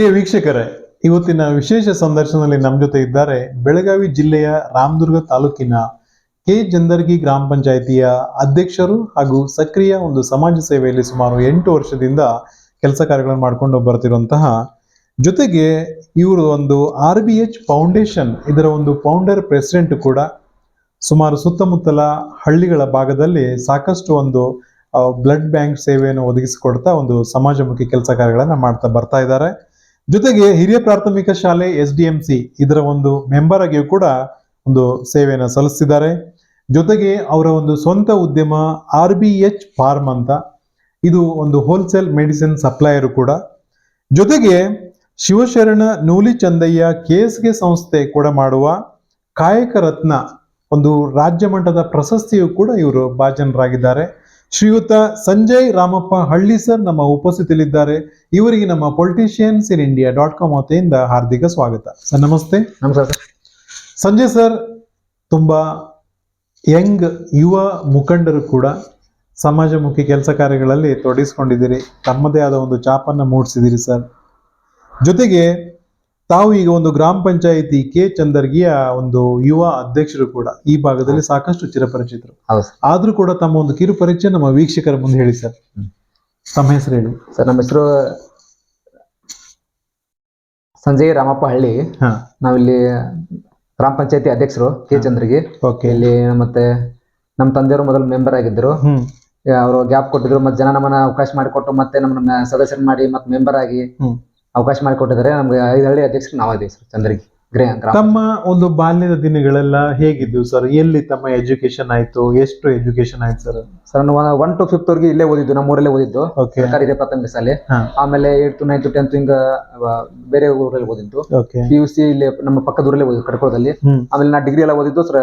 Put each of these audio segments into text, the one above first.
ಪ್ರಿಯ ವೀಕ್ಷಕರೇ, ಇವತ್ತಿನ ವಿಶೇಷ ಸಂದರ್ಶನದಲ್ಲಿ ನಮ್ಮ ಜೊತೆ ಇದ್ದಾರೆ ಬೆಳಗಾವಿ ಜಿಲ್ಲೆಯ ರಾಮದುರ್ಗ ತಾಲೂಕಿನ ಕೆ ಜಂದರ್ಗಿ ಗ್ರಾಮ ಪಂಚಾಯಿತಿಯ ಅಧ್ಯಕ್ಷರು ಹಾಗೂ ಸಕ್ರಿಯ ಒಂದು ಸಮಾಜ ಸೇವೆಯಲ್ಲಿ ಸುಮಾರು ಎಂಟು ವರ್ಷದಿಂದ ಕೆಲಸ ಕಾರ್ಯಗಳನ್ನು ಮಾಡಿಕೊಂಡು ಬರ್ತಿರುವಂತಹ ಜೊತೆಗೆ ಇವರು ಒಂದು ಆರ್ ಬಿ ಎಚ್ ಫೌಂಡೇಶನ್, ಇದರ ಒಂದು ಫೌಂಡರ್ ಪ್ರೆಸಿಡೆಂಟ್ ಕೂಡ ಸುಮಾರು ಸುತ್ತಮುತ್ತಲ ಹಳ್ಳಿಗಳ ಭಾಗದಲ್ಲಿ ಸಾಕಷ್ಟು ಒಂದು ಬ್ಲಡ್ ಬ್ಯಾಂಕ್ ಸೇವೆಯನ್ನು ಒದಗಿಸಿಕೊಡ್ತಾ ಒಂದು ಸಮಾಜಮುಖಿ ಕೆಲಸ ಕಾರ್ಯಗಳನ್ನು ಮಾಡ್ತಾ ಬರ್ತಾ ಇದ್ದಾರೆ. ಜೊತೆಗೆ ಹಿರಿಯ ಪ್ರಾಥಮಿಕ ಶಾಲೆ ಎಸ್ ಡಿ ಎಂ ಸಿ ಇದರ ಒಂದು ಮೆಂಬರ್ ಆಗಿಯೂ ಕೂಡ ಒಂದು ಸೇವೆಯನ್ನು ಸಲ್ಲಿಸ್ತಿದ್ದಾರೆ ಜೊತೆಗೆ ಅವರ ಒಂದು ಸ್ವಂತ ಉದ್ಯಮ ಆರ್ ಬಿ ಎಚ್ ಫಾರ್ಮ್ ಅಂತ, ಇದು ಒಂದು ಹೋಲ್ಸೇಲ್ ಮೆಡಿಸಿನ್ ಸಪ್ಲೈಯರ್ ಕೂಡ. ಜೊತೆಗೆ ಶಿವಶರಣ ನೂಲಿ ಚಂದಯ್ಯ ಕೇಸ್ಗೆ ಸಂಸ್ಥೆ ಕೂಡ ಮಾಡುವ ಕಾಯಕ ರತ್ನ, ಒಂದು ರಾಜ್ಯ ಮಟ್ಟದ ಪ್ರಶಸ್ತಿಯು ಕೂಡ ಇವರು ಭಾಜನರಾಗಿದ್ದಾರೆ. ಶ್ರೀಯುತ ಸಂಜಯ್ ರಾಮಪ್ಪ ಹಳ್ಳಿ ಸರ್ ನಮ್ಮ ಉಪಸ್ಥಿತಿಯಲ್ಲಿದ್ದಾರೆ. ಇವರಿಗೆ ನಮ್ಮ politicians in India dot com ವತಿಯಿಂದ ಹಾರ್ದಿಕ ಸ್ವಾಗತ. ಸರ್ ನಮಸ್ತೆ. ನಮಸ್ಕಾರ ಸಂಜಯ್ ಸರ್ ತುಂಬಾ ಯಂಗ್ ಯುವ ಮುಖಂಡರು ಕೂಡ ಸಮಾಜಮುಖಿ ಕೆಲಸ ಕಾರ್ಯಗಳಲ್ಲಿ ತೊಡಗಿಸ್ಕೊಂಡಿದ್ದೀರಿ. ತಮ್ಮದೇ ಆದ ಒಂದು ಚಾಪನ್ನು ಮೂಡಿಸಿದಿರಿ ಸರ್. ಜೊತೆಗೆ ತಾವು ಈಗ ಒಂದು ಗ್ರಾಮ ಪಂಚಾಯಿತಿ ಕೆ ಚಂದರ್ಗಿಯ ಒಂದು ಯುವ ಅಧ್ಯಕ್ಷರು ಕೂಡ ಈ ಭಾಗದಲ್ಲಿ ಸಾಕಷ್ಟು ಚಿರಪರಿಚಿತರು. ಆದ್ರೂ ಕೂಡ ತಮ್ಮ ಒಂದು ಕಿರು ಪರಿಚಯ ನಮ್ಮ ವೀಕ್ಷಕರ ಮುಂದೆ ಹೇಳಿ ಸರ್. ತಮ್ಮ ಹೆಸರು ಹೇಳಿ. ಸರ್ ನಮ್ಮ ಹೆಸರು ಸಂಜಯ್ ರಾಮಪ್ಪ ಹಳ್ಳಿ ನಾವಿಲ್ಲಿ ಗ್ರಾಮ ಪಂಚಾಯತಿ ಅಧ್ಯಕ್ಷರು ಕೆ ಚಂದ್ರಗಿ. ಇಲ್ಲಿ ಮತ್ತೆ ನಮ್ಮ ತಂದೆಯವರು ಮೊದಲು ಮೆಂಬರ್ ಆಗಿದ್ದರು. ಹ್ಮ್. ಅವರು ಗ್ಯಾಪ್ ಕೊಟ್ಟಿದ್ರು ಮತ್ತೆ ಜನ ನಮ್ಮನ್ನ ಅವಕಾಶ ಮಾಡಿಕೊಟ್ಟು ಮತ್ತೆ ನಮ್ಮನ್ನ ಸದಸ್ಯರು ಮಾಡಿ ಮತ್ತೆ ಮೆಂಬರ್ ಆಗಿ. ಅವಕಾಶ ಮಾಡಿಕೊಟ್ಟಿದ್ದಾರೆ. ನಮ್ಗೆ ಐದು ಹಳ್ಳಿ ಅಧ್ಯಕ್ಷರು ನಾವಿದ್ದೀವಿ ಸರ್ ಚಂದ್ರಗಿ ಗ್ರಹ ಗ್ರಾಮ. ತಮ್ಮ ಒಂದು ಬಾಲ್ಯದ ದಿನಗಳೆಲ್ಲ ಹೇಗಿದ್ವು ಸರ್? ಎಲ್ಲಿ ತಮ್ಮ ಎಜುಕೇಶನ್ ಆಯ್ತು? ಎಷ್ಟು ಎಜುಕೇಶನ್ ಆಯ್ತು ಸರ್? ಸರ್ ನಾವು ಒನ್ ಟು ಫಿಫ್ತ್ ವರೆಗೆ ಇಲ್ಲೇ ಓದಿದ್ದು ನಮ್ಮ ಊರಲ್ಲೇ ಓದಿದ್ದು. ಓಕೆ ಸರ್ಕಾರಿ ಇದೆ ಪ್ರಾಥಮಿಕ ಶಾಲೆ. ಹಾ. ಆಮೇಲೆ ಏಟ್ ನೈನ್ ಟೆಂತ್ ಹಿಂಗ ಆ, ಬೇರೆ ಊರಲ್ಲಿ ಓದಿದ್ದು. ಓಕೆ ಪಿ ಯು ಸಿ ಇಲ್ಲಿ ನಮ್ಮ ಪಕ್ಕದ ಊರಲ್ಲೇ ಓದಿದ್ದು ಕಡ್ಕೋಳದಲ್ಲಿ ಹ್ಮ್. ಆಮೇಲೆ ನಾ ಡಿಗ್ರಿ ಎಲ್ಲ ಓದಿದ್ದು ಸರ್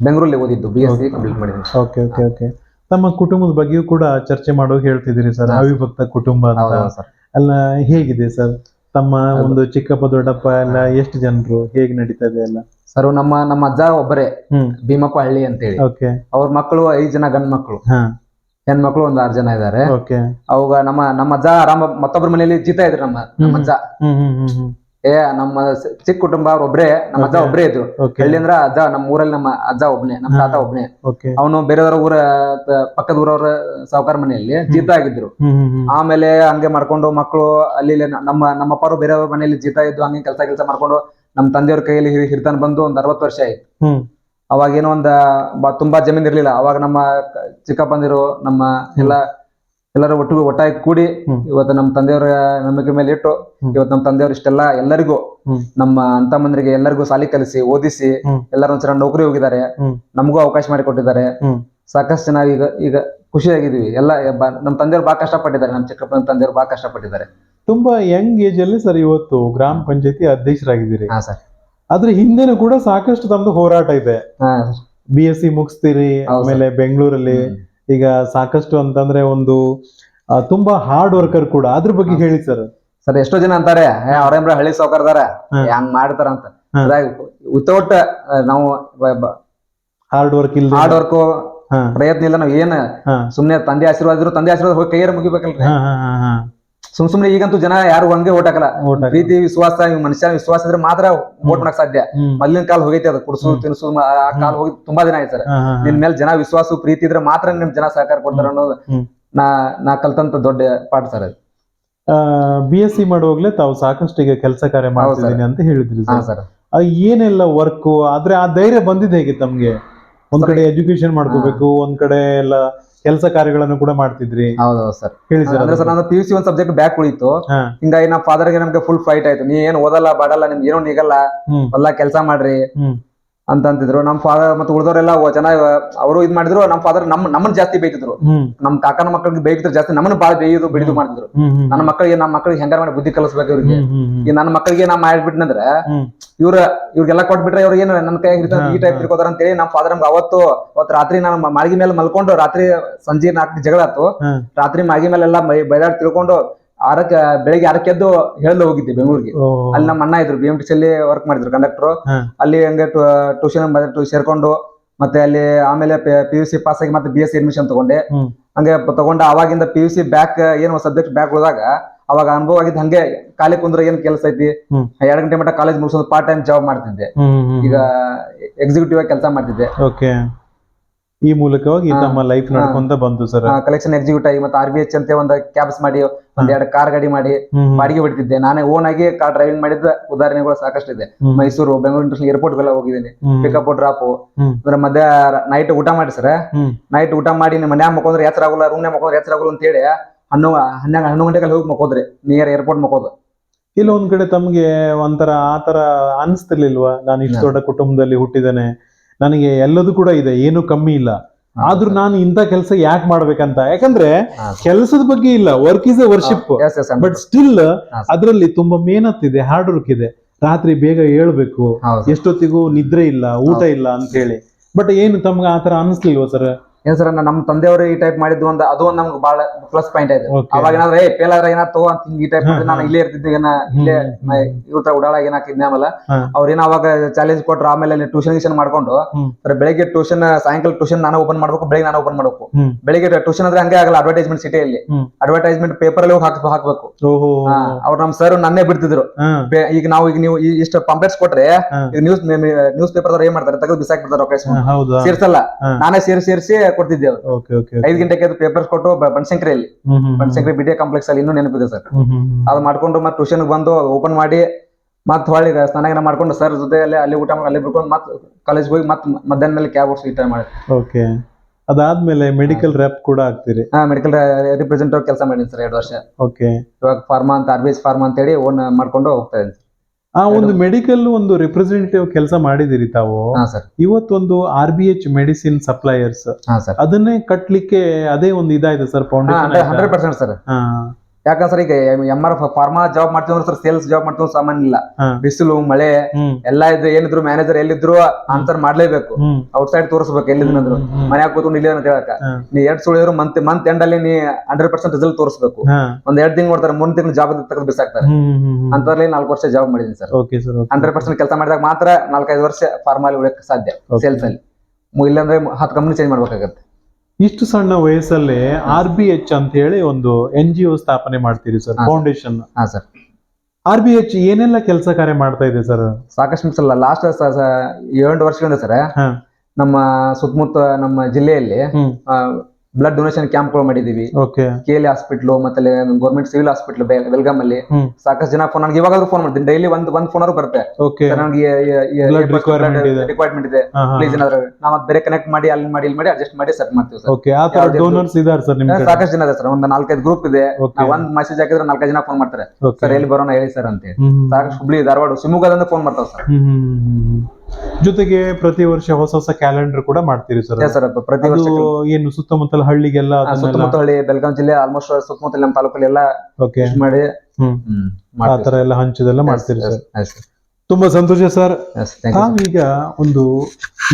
ಬೆಂಗಳೂರಲ್ಲಿ ಓದಿದ್ದು ಬಿ ಎಸ್ ಸಿ ಕಂಪ್ಲೀಟ್ ಮಾಡಿದ್ದೀನಿ. ಓಕೆ ಓಕೆ ಓಕೆ ತಮ್ಮ ಕುಟುಂಬದ ಬಗ್ಗೆಯೂ ಕೂಡ ಚರ್ಚೆ ಮಾಡೋ ಹೇಳ್ತಿದ್ದೀರಿ ಸರ್. ಅವಿಭಕ್ತ ಕುಟುಂಬ ಅಂತ. ಹೌದು ಸರ್. ಅಲ್ಲ ಹೇಗಿದೆ ಸರ್? ತಮ್ಮ ಒಂದು ಚಿಕ್ಕಪ್ಪ ದೊಡ್ಡಪ್ಪ ಎಲ್ಲ ಎಷ್ಟು ಜನರು? ಹೇಗೆ ನಡೀತಾ ಇದೆ ಎಲ್ಲ? ಸರ್ ನಮ್ಮ ನಮ್ಮ ಅಜ್ಜ ಒಬ್ಬರೇ ಹ್ಮ್. ಭೀಮಪ್ಪ ಹಳ್ಳಿ ಅಂತೇಳಿ. ಓಕೆ. ಅವ್ರ ಮಕ್ಕಳು ಐದ್ ಜನ ಗಂಡ್ ಮಕ್ಕಳು. ಹಾ. ಹೆಣ್ಮಕ್ಳು ಒಂದ್ ಆರ್ ಜನ ಇದಾರೆ. ಓಕೆ. ಅವಾಗ ನಮ್ಮ ನಮ್ಮ ಅಜ್ಜ ಆರಾಮ ಮತ್ತೊಬ್ಬರ ಮನೆಯಲ್ಲಿ ಜೀತ ಇದ್ರು ನಮ್ಮ ನಮ್ಮ ಅಜ್ಜ. ಹ್ಮ್ ಹ್ಮ್ ಹ್ಮ್ ಹ್ಮ್. ಏ ನಮ್ಮ ಚಿಕ್ಕ ಕುಟುಂಬ ಅವ್ರ ಒಬ್ರೇ ನಮ್ಮ ಅಜ್ಜ. ಒಬ್ರೇ ಇದ್ರು. ಹಳ್ಳಿ ಅಂದ್ರ ಅಜ್ಜ ನಮ್ಮ ಊರಲ್ಲಿ ನಮ್ಮ ಅಜ್ಜ ಒಬ್ನೇ ನಮ್ಮ ತಾತ ಒಬ್ನೆ. ಅವನು ಬೇರೆಯವರ ಊರ ಪಕ್ಕದ ಊರವ್ರ ಸಾವುಕಾರ ಮನೆಯಲ್ಲಿ ಜೀತ ಆಗಿದ್ರು ಆಮೇಲೆ ಹಂಗೆ ಮಾಡ್ಕೊಂಡು ಮಕ್ಕಳು ಅಲ್ಲಿ ನಮ್ಮ ನಮ್ಮ ಅಪ್ಪರು ಬೇರೆಯವ್ರ ಮನೆಯಲ್ಲಿ ಜೀತ ಇದ್ದು ಹಂಗೆ ಕೆಲಸ ಕೆಲಸ ಮಾಡ್ಕೊಂಡು ನಮ್ಮ ತಂದೆಯವ್ರ ಕೈಯಲ್ಲಿ ಹಿರಿ- ಹಿರಿತನ ಬಂದು ಒಂದ್ ಅರವತ್ತು ವರ್ಷ ಆಯ್ತು. ಅವಾಗ ಏನೋ ಒಂದ್ ತುಂಬಾ ಜಮೀನ್ ಇರ್ಲಿಲ್ಲ. ಅವಾಗ ನಮ್ಮ ಚಿಕ್ಕಪ್ಪಂದಿರು ನಮ್ಮ ಎಲ್ಲ ಎಲ್ಲರೂ ಒಟ್ಟಿಗೆ ಒಟ್ಟಾಗಿ ಕೂಡಿ. ಇವತ್ತು ನಮ್ಮ ತಂದೆಯವರ ನಂಬಿಕೆ ಮೇಲೆ ಇಟ್ಟು. ಇವತ್ತು ನಮ್ಮ ತಂದೆಯವರು ಇಷ್ಟೆಲ್ಲ ಎಲ್ಲರಿಗೂ ನಮ್ಮ ಅಂತ ಮಂದಿರಿಗೆ ಎಲ್ಲರಿಗೂ ಸಾಲಿ ಕಲಿಸಿ ಓದಿಸಿ. ಎಲ್ಲರೂ ಒಂದ್ಸಲ ನೌಕರಿ ಹೋಗಿದ್ದಾರೆ. ನಮಗೂ ಅವಕಾಶ ಮಾಡಿಕೊಟ್ಟಿದ್ದಾರೆ. ಸಾಕಷ್ಟು ಜನ ಈಗ ಈಗ ಖುಷಿಯಾಗಿದ್ದೀವಿ. ಎಲ್ಲ ನಮ್ಮ ತಂದೆಯವರು ಬಾ ಕಷ್ಟಪಟ್ಟಿದ್ದಾರೆ. ನಮ್ಮ ಚಿಕ್ಕಪ್ಪನ ತಂದೆಯವರು ಬಾ ಕಷ್ಟಪಟ್ಟಿದ್ದಾರೆ. ತುಂಬಾ ಯಂಗ್ ಏಜ್ ಅಲ್ಲಿ ಸರ್ ಇವತ್ತು ಗ್ರಾಮ ಪಂಚಾಯತಿ ಅಧ್ಯಕ್ಷರಾಗಿದ್ದೀರಿ. ಹಾ ಸರ್. ಆದ್ರೆ ಹಿಂದೆನೂ ಕೂಡ ಸಾಕಷ್ಟು ತಮ್ದು ಹೋರಾಟ ಇದೆ. ಬಿ ಎಸ್ ಸಿ ಮುಗಿಸ್ತೀರಿ ಆಮೇಲೆ ಬೆಂಗಳೂರಲ್ಲಿ ಈಗ ಸಾಕಷ್ಟು ಅಂತಂದ್ರೆ ಒಂದು ಆ, ತುಂಬಾ ಹಾರ್ಡ್ ವರ್ಕರ್ ಕೂಡ. ಅದ್ರ ಬಗ್ಗೆ ಹೇಳಿ ಸರ್ ಸರ್ ಎಷ್ಟೋ ಜನ ಅಂತಾರೆ ಏ, ಅವ್ರೇನ್ರ ಹಳ್ಳಿ ಸಾವುಕಾರದಾರ ಹಾ. ಹಂಗ್ ಮಾಡ್ತಾರ ಅಂತ. ಹಾ. ವಿತೌಟ್ ನಾವು ಹಾರ್ಡ್ ವರ್ಕ್ ಇಲ್ಲ ಹಾರ್ಡ್ ವರ್ಕ್ ಪ್ರಯತ್ನ ಇಲ್ಲ ನಾವ್ ಏನ್ ಸುಮ್ನೆ ತಂದೆ ಆಶೀರ್ವಾದ ಇದ್ರು ತಂದೆ ಆಶೀರ್ವಾದ ಹೋಗಿ ಕೈಯಾರ ಮುಗಿಬೇಕಲ್ರಿ? ಸುಮ್ ಸುಮ್ನೆ ಈಗಂತೂ ಜನ ಯಾರು ಹಂಗೆ ಓಟ್ ಹಾಕಲ್ಲ. ಪ್ರೀತಿ ವಿಶ್ವಾಸ ಮನುಷ್ಯ ವಿಶ್ವಾಸ ಇದ್ರೆ ಮಾತ್ರ ಓಟ್ ಮಾಡಕ್ ಸಾಧ್ಯ. ಮಲ್ಲಿನ ಮೊದ್ಲಿನ ಕಾಲ ಹೋಗೈತಿ ಅದು ಕುಡಿಸು. ತಿನ್ಸು ಆ ಕಾಲ ಹೋಗಿ ತುಂಬಾ ದಿನ ಆಯ್ತು ಸರ್. ನಿನ್ ಮೇಲೆ ಜನ ವಿಶ್ವಾಸ ಪ್ರೀತಿ ಇದ್ರೆ ಮಾತ್ರ ನಿಮ್ ಜನ ಸಹಕಾರ ಕೊಡ್ತಾರ ಅನ್ನೋದು. ನಾ ನಾ ಕಲ್ತಂತ ದೊಡ್ಡ ಪಾಠ ಸರ್ ಅದು. ಬಿ ಎಸ್ ಸಿ ಮಾಡುವಾಗ್ಲೇ ತಾವು ಸಾಕಷ್ಟು ಈಗ ಕೆಲಸ ಕಾರ್ಯ ಮಾಡ್ತಿದ್ದೀನಿ ಅಂತ ಹೇಳಿದ್ರಿ ಸರ್. ಏನೆಲ್ಲ ವರ್ಕ್ ಆದ್ರೆ ಆ ಧೈರ್ಯ ಬಂದಿದೆ ಹೇಗೆ ತಮ್ಗೆ? ಒಂದ್ ಕಡೆ ಎಜುಕೇಶನ್ ಮಾಡ್ಕೋಬೇಕು ಒಂದ್ ಕಡೆ ಎಲ್ಲ ಕೆಲಸ ಕಾರ್ಯಗಳನ್ನು ಕೂಡ ಮಾಡ್ತಿದ್ರಿ. ಹೌದು ಸರ್. ಹೇಳಿ ಸರ್ ಅಂದ್ರೆ ಸರ್ ನಾನು ಪಿ ಯು ಸಿ ಒಂದ್ ಸಬ್ಜೆಕ್ಟ್ ಬ್ಯಾಕ್ ಉಳಿತು. ಹಾ. ಹಿಂಗಾಗಿ ನಮ್ಮ ಫಾದರ್ಗೆ ನಮ್ಗೆ ಫುಲ್ ಫೈಟ್ ಆಯ್ತು. ನೀ ಏನ್ ಓದಲ್ಲ ಬಾಡಲ್ಲ ನಿಮ್ಗೆ ಏನೋ ನೀಗಲ್ಲ. ಹ್ಮ್. ಎಲ್ಲ ಕೆಲಸ ಮಾಡ್ರಿ. ಹ್ಮ್. ಅಂತ ಅಂತಿದ್ರು ನಮ್ಮ ಫಾದರ್ ಮತ್ತೆ ಉಳಿದವರೆಲ್ಲ ಜನ ಅವರು ಇದ್ ಮಾಡಿದ್ರು ನಮ್ಮ ಫಾದರ್ ನಮ್ ನಮ್ಮನ್ನ ಜಾಸ್ತಿ ಬೈತಿದ್ರು ಹ್ಮ್. ನಮ್ ಕಾಕನ ಮಕ್ಕಳಿಗೆ ಬೈತಿದ್ರು ಜಾಸ್ತಿ ನಮ್ಮನ್ನ ಬಾಳ ಬೇಯೋದು ಬಿಡಿದು ಮಾಡ್ತಿದ್ರು. ಹ್ಮ್ ನನ್ನ ಮಕ್ಕಳಿಗೆ ನಮ್ಮ ಮಕ್ಕಳಿಗೆ ಹೆಂಗಾರ ಮಾಡಿ ಬುದ್ಧಿ ಕಲಿಸ್ಬೇಕು ಇವ್ರಿಗೆ. ಈ ನನ್ನ ಮಕ್ಕಳಿಗೆ ನಾ ಮಾಡ್ಬಿಟ್ನಂದ್ರೆ. ಇವ್ರ ಇವ್ರಿಗೆಲ್ಲ ಕೊಟ್ಬಿಟ್ರೆ ಇವ್ರಿಗೆ ಏನು ನನ್ನ ಕೈ ಹಿಡಿತ ಈ ಟೈಪ್. ತಿರ್ಕೋತಾರ ಅಂತೇಳಿ ನಮ್ಮ ಫಾದರ್ ನಮ್ಗೆ ಅವತ್ತು ಅವತ್ತು ರಾತ್ರಿ ನಾನು ಮಾಳಿಗೆ ಮೇಲೆ ಮಲ್ಕೊಂಡು ರಾತ್ರಿ ಸಂಜೆ ನಾಲ್ಕು ಜಗಳ ಆತು. ರಾತ್ರಿ ಮಾಳಿಗೆ ಮೇಲೆಲ್ಲ ಬೈದಾಡ್ ತಿಳ್ಕೊಂಡು ಆರಕ್ಕೆ ಬೆಳಿಗ್ಗೆ ಆರಕ್ಕೆ ಎದ್ದು ಹೇಳ್ದು ಹೋಗಿದ್ದೆ ಬೆಂಗಳೂರಿಗೆ. ಅಲ್ಲಿ ನಮ್ಮ ಅಣ್ಣ ಇದ್ರು ಬಿ ಎಂ ಟಿ ಸಿ ಅಲ್ಲಿ ವರ್ಕ್ ಮಾಡಿದ್ರು ಕಂಡಕ್ಟರ್ ಅಲ್ಲಿ ಹಂಗೆ ಟ್ಯೂಷನ್ ಸೇರ್ಕೊಂಡು ಮತ್ತೆ ಅಲ್ಲಿ ಆಮೇಲೆ ಪಿ ಯು ಸಿ ಪಾಸ್ ಆಗಿ ಮತ್ತೆ ಬಿ ಎಸ್ ಸಿ ಅಡ್ಮಿಷನ್ ತಗೊಂಡೆ. ಹಂಗೆ ತಗೊಂಡ ಅವಾಗಿಂದ ಪಿ ಯು ಸಿ ಬ್ಯಾಕ್ ಏನು ಸಬ್ಜೆಕ್ಟ್ ಬ್ಯಾಕ್ ಹೋದಾಗ ಅವಾಗ ಅನುಭವ ಆಗಿದ್ದು ಹಂಗೆ ಖಾಲಿ ಕುಂದ್ರೆ ಏನ್ ಕೆಲಸ ಐತಿ? ಎರಡು ಗಂಟೆ ಮಟ್ಟ ಕಾಲೇಜ್ ಮುಗಿಸೋದು ಪಾರ್ಟ್ ಟೈಮ್ ಜಾಬ್ ಮಾಡ್ತಿದ್ದೆ. ಈಗ ಎಕ್ಸಿಕ್ಯೂಟಿವ್ ಆಗಿ ಕೆಲಸ ಮಾಡ್ತಿದ್ದೆ. ಈ ಮೂಲಕವಾಗಿ ನಮ್ಮ ತಮ್ಮ ಲೈಫ್ ನಡ್ಕೊಂತ ಬಂತು ಸರ್. ಕಲೆಕ್ಷನ್ ಎಕ್ಸಿಕ್ಯೂಟ್ ಆಗಿ ಮತ್ತೆ ಆರ್ ಬಿ ಎಚ್ ಅಂತ ಒಂದು ಕ್ಯಾಬ್ಸ್ ಮಾಡಿ ಒಂದ್ ಎರಡು ಕಾರ್ ಗಾಡಿ ಮಾಡಿ ಬಾಡಿಗೆ ಬಿಡ್ತಿದ್ದೆ. ನಾನೇ ಓನ್ ಆಗಿ ಕಾರ್ ಡ್ರೈವಿಂಗ್ ಮಾಡಿದ ಉದಾಹರಣೆಗಳು ಸಾಕಷ್ಟು ಇದೆ. ಮೈಸೂರು ಬೆಂಗಳೂರು ಇಂಟರ್ನ್ಯಾಷನಲ್ ಏರ್ಪೋರ್ಟ್ ಗೆಲ್ಲ ಹೋಗಿದ್ದೀನಿ. Pickup drop. ಅಂದ್ರೆ ಮಧ್ಯ ನೈಟ್ ಊಟ ಮಾಡಿ ಸರ್. ನೈಟ್ ಊಟ ಮಾಡಿ ನಿಮ್ಮ ಮನ್ಯಾಗ ಮಕ್ಕೊಂದ್ರೆ ಎಚ್ಚರ ರೂಮ್ ರೂಮ್ನಾಗ ಮಕ್ಕೊಂದ್ರೆ ಎಚ್ಚರ ಆಗೋಲ್ಲ ಅಂತ ಹೇಳಿ ಹನ್ನೊ ಹನ್ನೆರಡು ಹನ್ನೊಂದು ಗಂಟೆಗೆ ಹೋಗಿ ಮಕ್ಕೋದ್ರಿ ನಿಯರ್ ಏರ್ಪೋರ್ಟ್ ಮಕ್ಕೋದು ಇಲ್ಲ ಒಂದ್ ಕಡೆ ತಮ್ಗೆ ಒಂಥರ ಆತರ ಅನ್ಸ್ತಿರ್ಲಿಲ್ವಾ? ನಾನು ಇಷ್ಟು ದೊಡ್ಡ ಕುಟುಂಬದಲ್ಲಿ ಹುಟ್ಟಿದ್ದೇನೆ. ನನಗೆ ಎಲ್ಲದೂ ಕೂಡ ಇದೆ ಏನು ಕಮ್ಮಿ ಇಲ್ಲ. ಆದ್ರೂ ನಾನು ಇಂಥ ಕೆಲಸ ಯಾಕೆ ಮಾಡ್ಬೇಕಂತ? ಯಾಕಂದ್ರೆ ಕೆಲಸದ ಬಗ್ಗೆ ಇಲ್ಲ work is a worship but still ಅದರಲ್ಲಿ ತುಂಬಾ ಮೇಹನತ್ ಇದೆ ಹಾರ್ಡ್ ವರ್ಕ್ ಇದೆ. ರಾತ್ರಿ ಬೇಗ ಹೇಳ್ಬೇಕು ಎಷ್ಟೊತ್ತಿಗೂ ನಿದ್ರೆ ಇಲ್ಲ ಊಟ ಇಲ್ಲ ಅಂತ ಹೇಳಿ ಬಟ್ ಏನು ತಮ್ಗೆ ಆತರ ಅನಿಸ್ಲಿಲ್ವ ಸರ್ ಏನ್ ಸರ್ ನಮ್ಮ ತಂದೆಯವರು ಈ ಟೈಪ್ ಮಾಡಿದ್ದು ಒಂದು ಅದು ಒಂದು ನಮ್ಗೆ ಬಹಳ ಪ್ಲಸ್ ಪಾಯಿಂಟ್ ಆಯ್ತು. ಅವಾಗ ಏನಾದ್ರೆ ಏ ಫೇಲ್ ಆದ್ರೆ ತಗೋ ಅಂತ ಹಿಂಗ್ ಈ ಟೈಪ್ ನಾನು ಇಲ್ಲೇ ಇರ್ತಿದ್ದೆ ಏನ ಇಲ್ಲೇ ಇವ್ರ ತರ ಉಡಾಳ ಏನಾಕಿದ್ನೆ ಆಮೇಲೆ. ಅವ್ರೇನ ಅವಾಗ ಚಾಲೆಂಜ್ ಕೊಟ್ರು ಆಮೇಲೆ ಅಲ್ಲಿ ಟ್ಯೂಷನ್ ಗಿಷನ್ ಮಾಡ್ಕೊಂಡು ಬೆಳಿಗ್ಗೆ ಟ್ಯೂಷನ್ ಸಾಯಂಕಾಲ ಟ್ಯೂಷನ್ ನಾನು ಓಪನ್ ಮಾಡ್ಬೇಕು ಬೆಳಿಗ್ಗೆ ನಾನು ಓಪನ್ ಮಾಡ್ಬೇಕು. ಬೆಳಿಗ್ಗೆ ಟ್ಯೂಷನ್ ಅಂದ್ರೆ ಹಂಗೆ ಆಗಲ್ಲ ಅಡ್ವರ್ಟೈಸ್ಮೆಂಟ್ ಸಿಟಿಯಲ್ಲಿ. ಅಡ್ವರ್ಟೈಸ್ಮೆಂಟ್ ಪೇಪರ್ ಅಲ್ಲಿ ಹೋಗಿ ಹಾಕ್ ಹಾಕ್ಬೇಕು. ಅವ್ರು ನಮ್ ಸರ್ ನನ್ನೇ ಬಿಡ್ತಿದ್ರು. ಈಗ ನಾವು ಈಗ ನೀವು ಈ- ಇಷ್ಟು ಪಂಪ್ಲೇಟ್ಸ್ ಕೊಟ್ರೆ ಈಗ ನ್ಯೂಸ್ ನ್ಯೂಸ್ ಪೇಪರ್ ಏನ್ ಮಾಡ್ತಾರೆ ತೆಗೆದು ಬಿಸಾಕ್ ಬಿಡ್ತಾರೆ ಸೇರ್ಸಲ್ಲ. ನಾನೇ ಸೇರಿ ಸೇರಿಸಿ ಕೊಡ್ತಿದ್ದೆ ಐದು ಗಂಟೆಗೆ ಅದು ಪೇಪರ್ಸ್ ಕೊಟ್ಟು ಬನಶಂಕರಿಯಲ್ಲಿ. ಬನಶಂಕರಿ ಬಿಡಿಎ ಕಾಂಪ್ಲೆಕ್ಸ್ ಅಲ್ಲಿ ಇನ್ನೂ ನೆನಪಿದೆ ಸರ್. ಅದು ಮಾಡ್ಕೊಂಡು ಮತ್ತೆ ಟ್ಯೂಷನ್ ಬಂದು ಓಪನ್ ಮಾಡಿ ಮತ್ತೆ ಹೊಳ್ಳಿ ಸ್ನಾನ ಮಾಡ್ಕೊಂಡು ಸರ್ ಜೊತೆ ಅಲ್ಲಿ ಅಲ್ಲಿ ಊಟ ಮಾಡಿ ಅಲ್ಲಿ ಬಿಡ್ಕೊಂಡು ಮತ್ತೆ ಕಾಲೇಜ್ ಹೋಗಿ ಮತ್ತೆ ಮಧ್ಯಾಹ್ನ ಮೇಲೆ ಕ್ಯಾಬ್ ಓಡಿಸಿ ರಿಟರ್ನ್ ಮಾಡಿ ಓಕೆ ಅದಾದ್ಮೇಲೆ ಮೆಡಿಕಲ್ ರ್ಯಾಪ್ ಕೂಡ ಆಗ್ತೀರಿ. ಹಾ ಮೆಡಿಕಲ್ ರಿಪ್ರೆಸೆಂಟೇಟಿವ್ ಕೆಲಸ ಮಾಡಿದ್ದೀನಿ ಸರ್ ಎರಡು ವರ್ಷ. ಓಕೆ ಇವಾಗ ಫಾರ್ಮಾ ಅಂತ ಆರ್ ಫಾರ್ಮಾ ಅಂತ ಹೇಳಿ ಓನ್ ಮಾಡ್ಕೊಂಡು ಹೋಗ್ತಾ ಇದ್ದೀನಿ. ಆ ಒಂದು ಮೆಡಿಕಲ್ ಒಂದು ರಿಪ್ರೆಸೆಂಟೇಟಿವ್ ಕೆಲಸ ಮಾಡಿದಿರಿ ತಾವು. ಇವತ್ತೊಂದು R B H medicine suppliers ಅದನ್ನೇ ಕಟ್ಲಿಕ್ಕೆ ಅದೇ ಒಂದು ಇದಾಯ್ತು sir hundred foundation percent sir. ಯಾಕಂದ್ರೆ ಸರ್ ಈಗ ಎಂ ಆರ್ ಫಾರ್ಮಾ ಜಾಬ್ ಮಾಡ್ತೀವಿ ಅಂದ್ರೆ ಸರ್ ಸೇಲ್ಸ್ ಜಾಬ್ ಮಾಡ್ತೀವಿ ಸಾಮಾನ್ಯ ಇಲ್ಲ. ಬಿಸಿಲು ಮಳೆ ಎಲ್ಲಾ ಇದ್ರೆ ಏನಿದ್ರು ಮ್ಯಾನೇಜರ್ ಎಲ್ಲಿದ್ರು ಆನ್ಸರ್ ಮಾಡ್ಲೇಬೇಕು. ಔಟ್ ಸೈಡ್ ತೋರಿಸ್ಬೇಕು ಎಲ್ಲಿದ್ರು. ಮನ್ಯಾಗ ಕೂತ್ಕೊಂಡು ಇಲ್ಲಿ ಅಂತ ಹೇಳಕ ನೀ ಎರಡ್ ಸುಳಿದ್ರು ಮಂತ್ ಮಂತ್ ಎಂಡ್ ಅಲ್ಲಿ ನೀ ಹಂಡ್ರೆಡ್ ಪರ್ಸೆಂಟ್ ರಿಸಲ್ಟ್ ತೋರಿಸ್ಬೇಕು. ಒಂದ್ ಎರಡ್ ತಿಂಗ್ ನೋಡ್ತಾರೆ ಮೂರ್ ತಿಂಗಳು ಜಾಬ್ ತಗದ್ ಬಿಸಾಕ್ತಾರೆ. ಅಂತರಲ್ಲಿ ನಾಲ್ಕು ವರ್ಷ ಜಾಬ್ ಮಾಡಿದೀನಿ ಸರ್. ಹಂಡ್ರೆಡ್ ಪರ್ಸೆಂಟ್ ಕೆಲಸ ಮಾಡಿದಾಗ ಮಾತ್ರ ನಾಲ್ಕೈದು ವರ್ಷ ಫಾರ್ಮಾಲಿ ಉಳಿಯಕ್ಕೆ ಸಾಧ್ಯ ಸೇಲ್ಸ್ ಅಲ್ಲಿ. ಇಲ್ಲಾಂದ್ರೆ ಹತ್ತು ಕಂಪ್ನಿ ಚೇಂಜ್ ಮಾಡ್ಬೇಕಾಗತ್ತೆ. ಇಷ್ಟು ಸಣ್ಣ ವಯಸ್ಸಲ್ಲೇ ಆರ್ ಬಿ ಎಚ್ ಅಂತ ಹೇಳಿ ಒಂದು ಎನ್ ಜಿ ಒ ಸ್ಥಾಪನೆ ಮಾಡ್ತೀರಿ ಸರ್ ಫೌಂಡೇಶನ್ ಹಾ ಸರ್. ಆರ್ ಬಿ ಎಚ್ ಏನೆಲ್ಲ ಕೆಲಸ ಕಾರ್ಯ ಮಾಡ್ತಾ ಇದೆ ಸರ್? ಸಾಕಷ್ಟು ಸಲ ಲಾಸ್ಟ್ ಏಳೆಂಟು ವರ್ಷಗಳಿಂದ ಸರ್. ನಮ್ಮ ಸುತ್ತಮುತ್ತ ನಮ್ಮ ಜಿಲ್ಲೆಯಲ್ಲಿ ಹ್ಮ್. ಬ್ಲಡ್ ಡೊನೇಷನ್ ಕ್ಯಾಂಪ್ಗಳು ಮಾಡಿದೀವಿ. ಓಕೆ ಕೆ ಎಲ್ ಹಾಸ್ಪಿಟ್ಲು ಮತ್ತೆ ಗೌರ್ಮೆಂಟ್ ಸಿವಿಲ್ ಹಾಸ್ಪಿಟ್ಲ್ ಬೆಲ್ಗಾಮ್ ಅಲ್ಲಿ. ಸಾಕಷ್ಟು ಜನ ಫೋನ್ ನನಗೆ ಇವಾಗಾದ್ರೂ ಫೋನ್ ಮಾಡ್ತೀನಿ. ಡೈಲಿ ಒಂದ್ ಒಂದ್ ಫೋನ್ ಬರುತ್ತೆ. ನನಗೆ. ರಿಕ್ವೈರ್ಮೆಂಟ್ ಇದೆ. ಪ್ಲೀಸ್ ಏನಾದ್ರು ನಾವು ಬೇರೆ ಕನೆಕ್ಟ್ ಮಾಡಿ ಅಲ್ಲಿ ಮಾಡಿ ಇಲ್ಲಿ ಮಾಡಿ ಅಡ್ಜಸ್ಟ್ ಮಾಡಿ ಸೆಟ್ ಮಾಡ್ತೀವಿ ಸರ್. ಡೋನರ್ಸ್ ಇದಾರೆ ಸರ್ ಸಾಕಷ್ಟು ಜನ ಇದೆ ಸರ್. ಒಂದ್ ನಾಲ್ಕೈದು ಗ್ರೂಪ್ ಇದೆ. ಒಂದ್ ಮೆಸೇಜ್ ಹಾಕಿದ್ರೆ ನಾಲ್ಕೈದು ಜನ ಫೋನ್ ಮಾಡ್ತಾರೆ. ಸರ್ ಎಲ್ಲಿ ಬರೋಣ ಹೇಳಿ ಸರ್ ಅಂತ ಸಾಕಷ್ಟು ಹುಬ್ಳಿ ಧಾರವಾಡ ಶಿವಮೊಗ್ಗದಿಂದ ಫೋನ್ ಮಾಡ್ತಾವ್ ಸರ್. ಜೊತೆಗೆ ಪ್ರತಿ ವರ್ಷ ಹೊಸ ಹೊಸ ಕ್ಯಾಲೆಂಡರ್ ಕೂಡ ಮಾಡ್ತೀರಿ ಸರ್ ಸರ್ ಪ್ರತಿ ವರ್ಷ ಏನು ಸುತ್ತಮುತ್ತಲ ಹಳ್ಳಿಗೆಲ್ಲ ಸುತ್ತಮುತ್ತ ಹಳ್ಳಿ ಬೆಳಗಾವಿ ಜಿಲ್ಲೆ ಆಲ್ಮೋಸ್ಟ್ ಸುತ್ತಮುತ್ತಲ ನಮ್ಮ ತಾಲೂಕಲ್ಲಿ ಎಲ್ಲ ಓಕೆ ಮಾಡಿ ಆ ತರ ಎಲ್ಲ ಹಂಚೋದೆಲ್ಲ ಮಾಡ್ತೀರಿ ಸರ್ ತುಂಬಾ ಸಂತೋಷ ಸರ್ ನಾವೀಗ ತಾವೀಗ ಒಂದು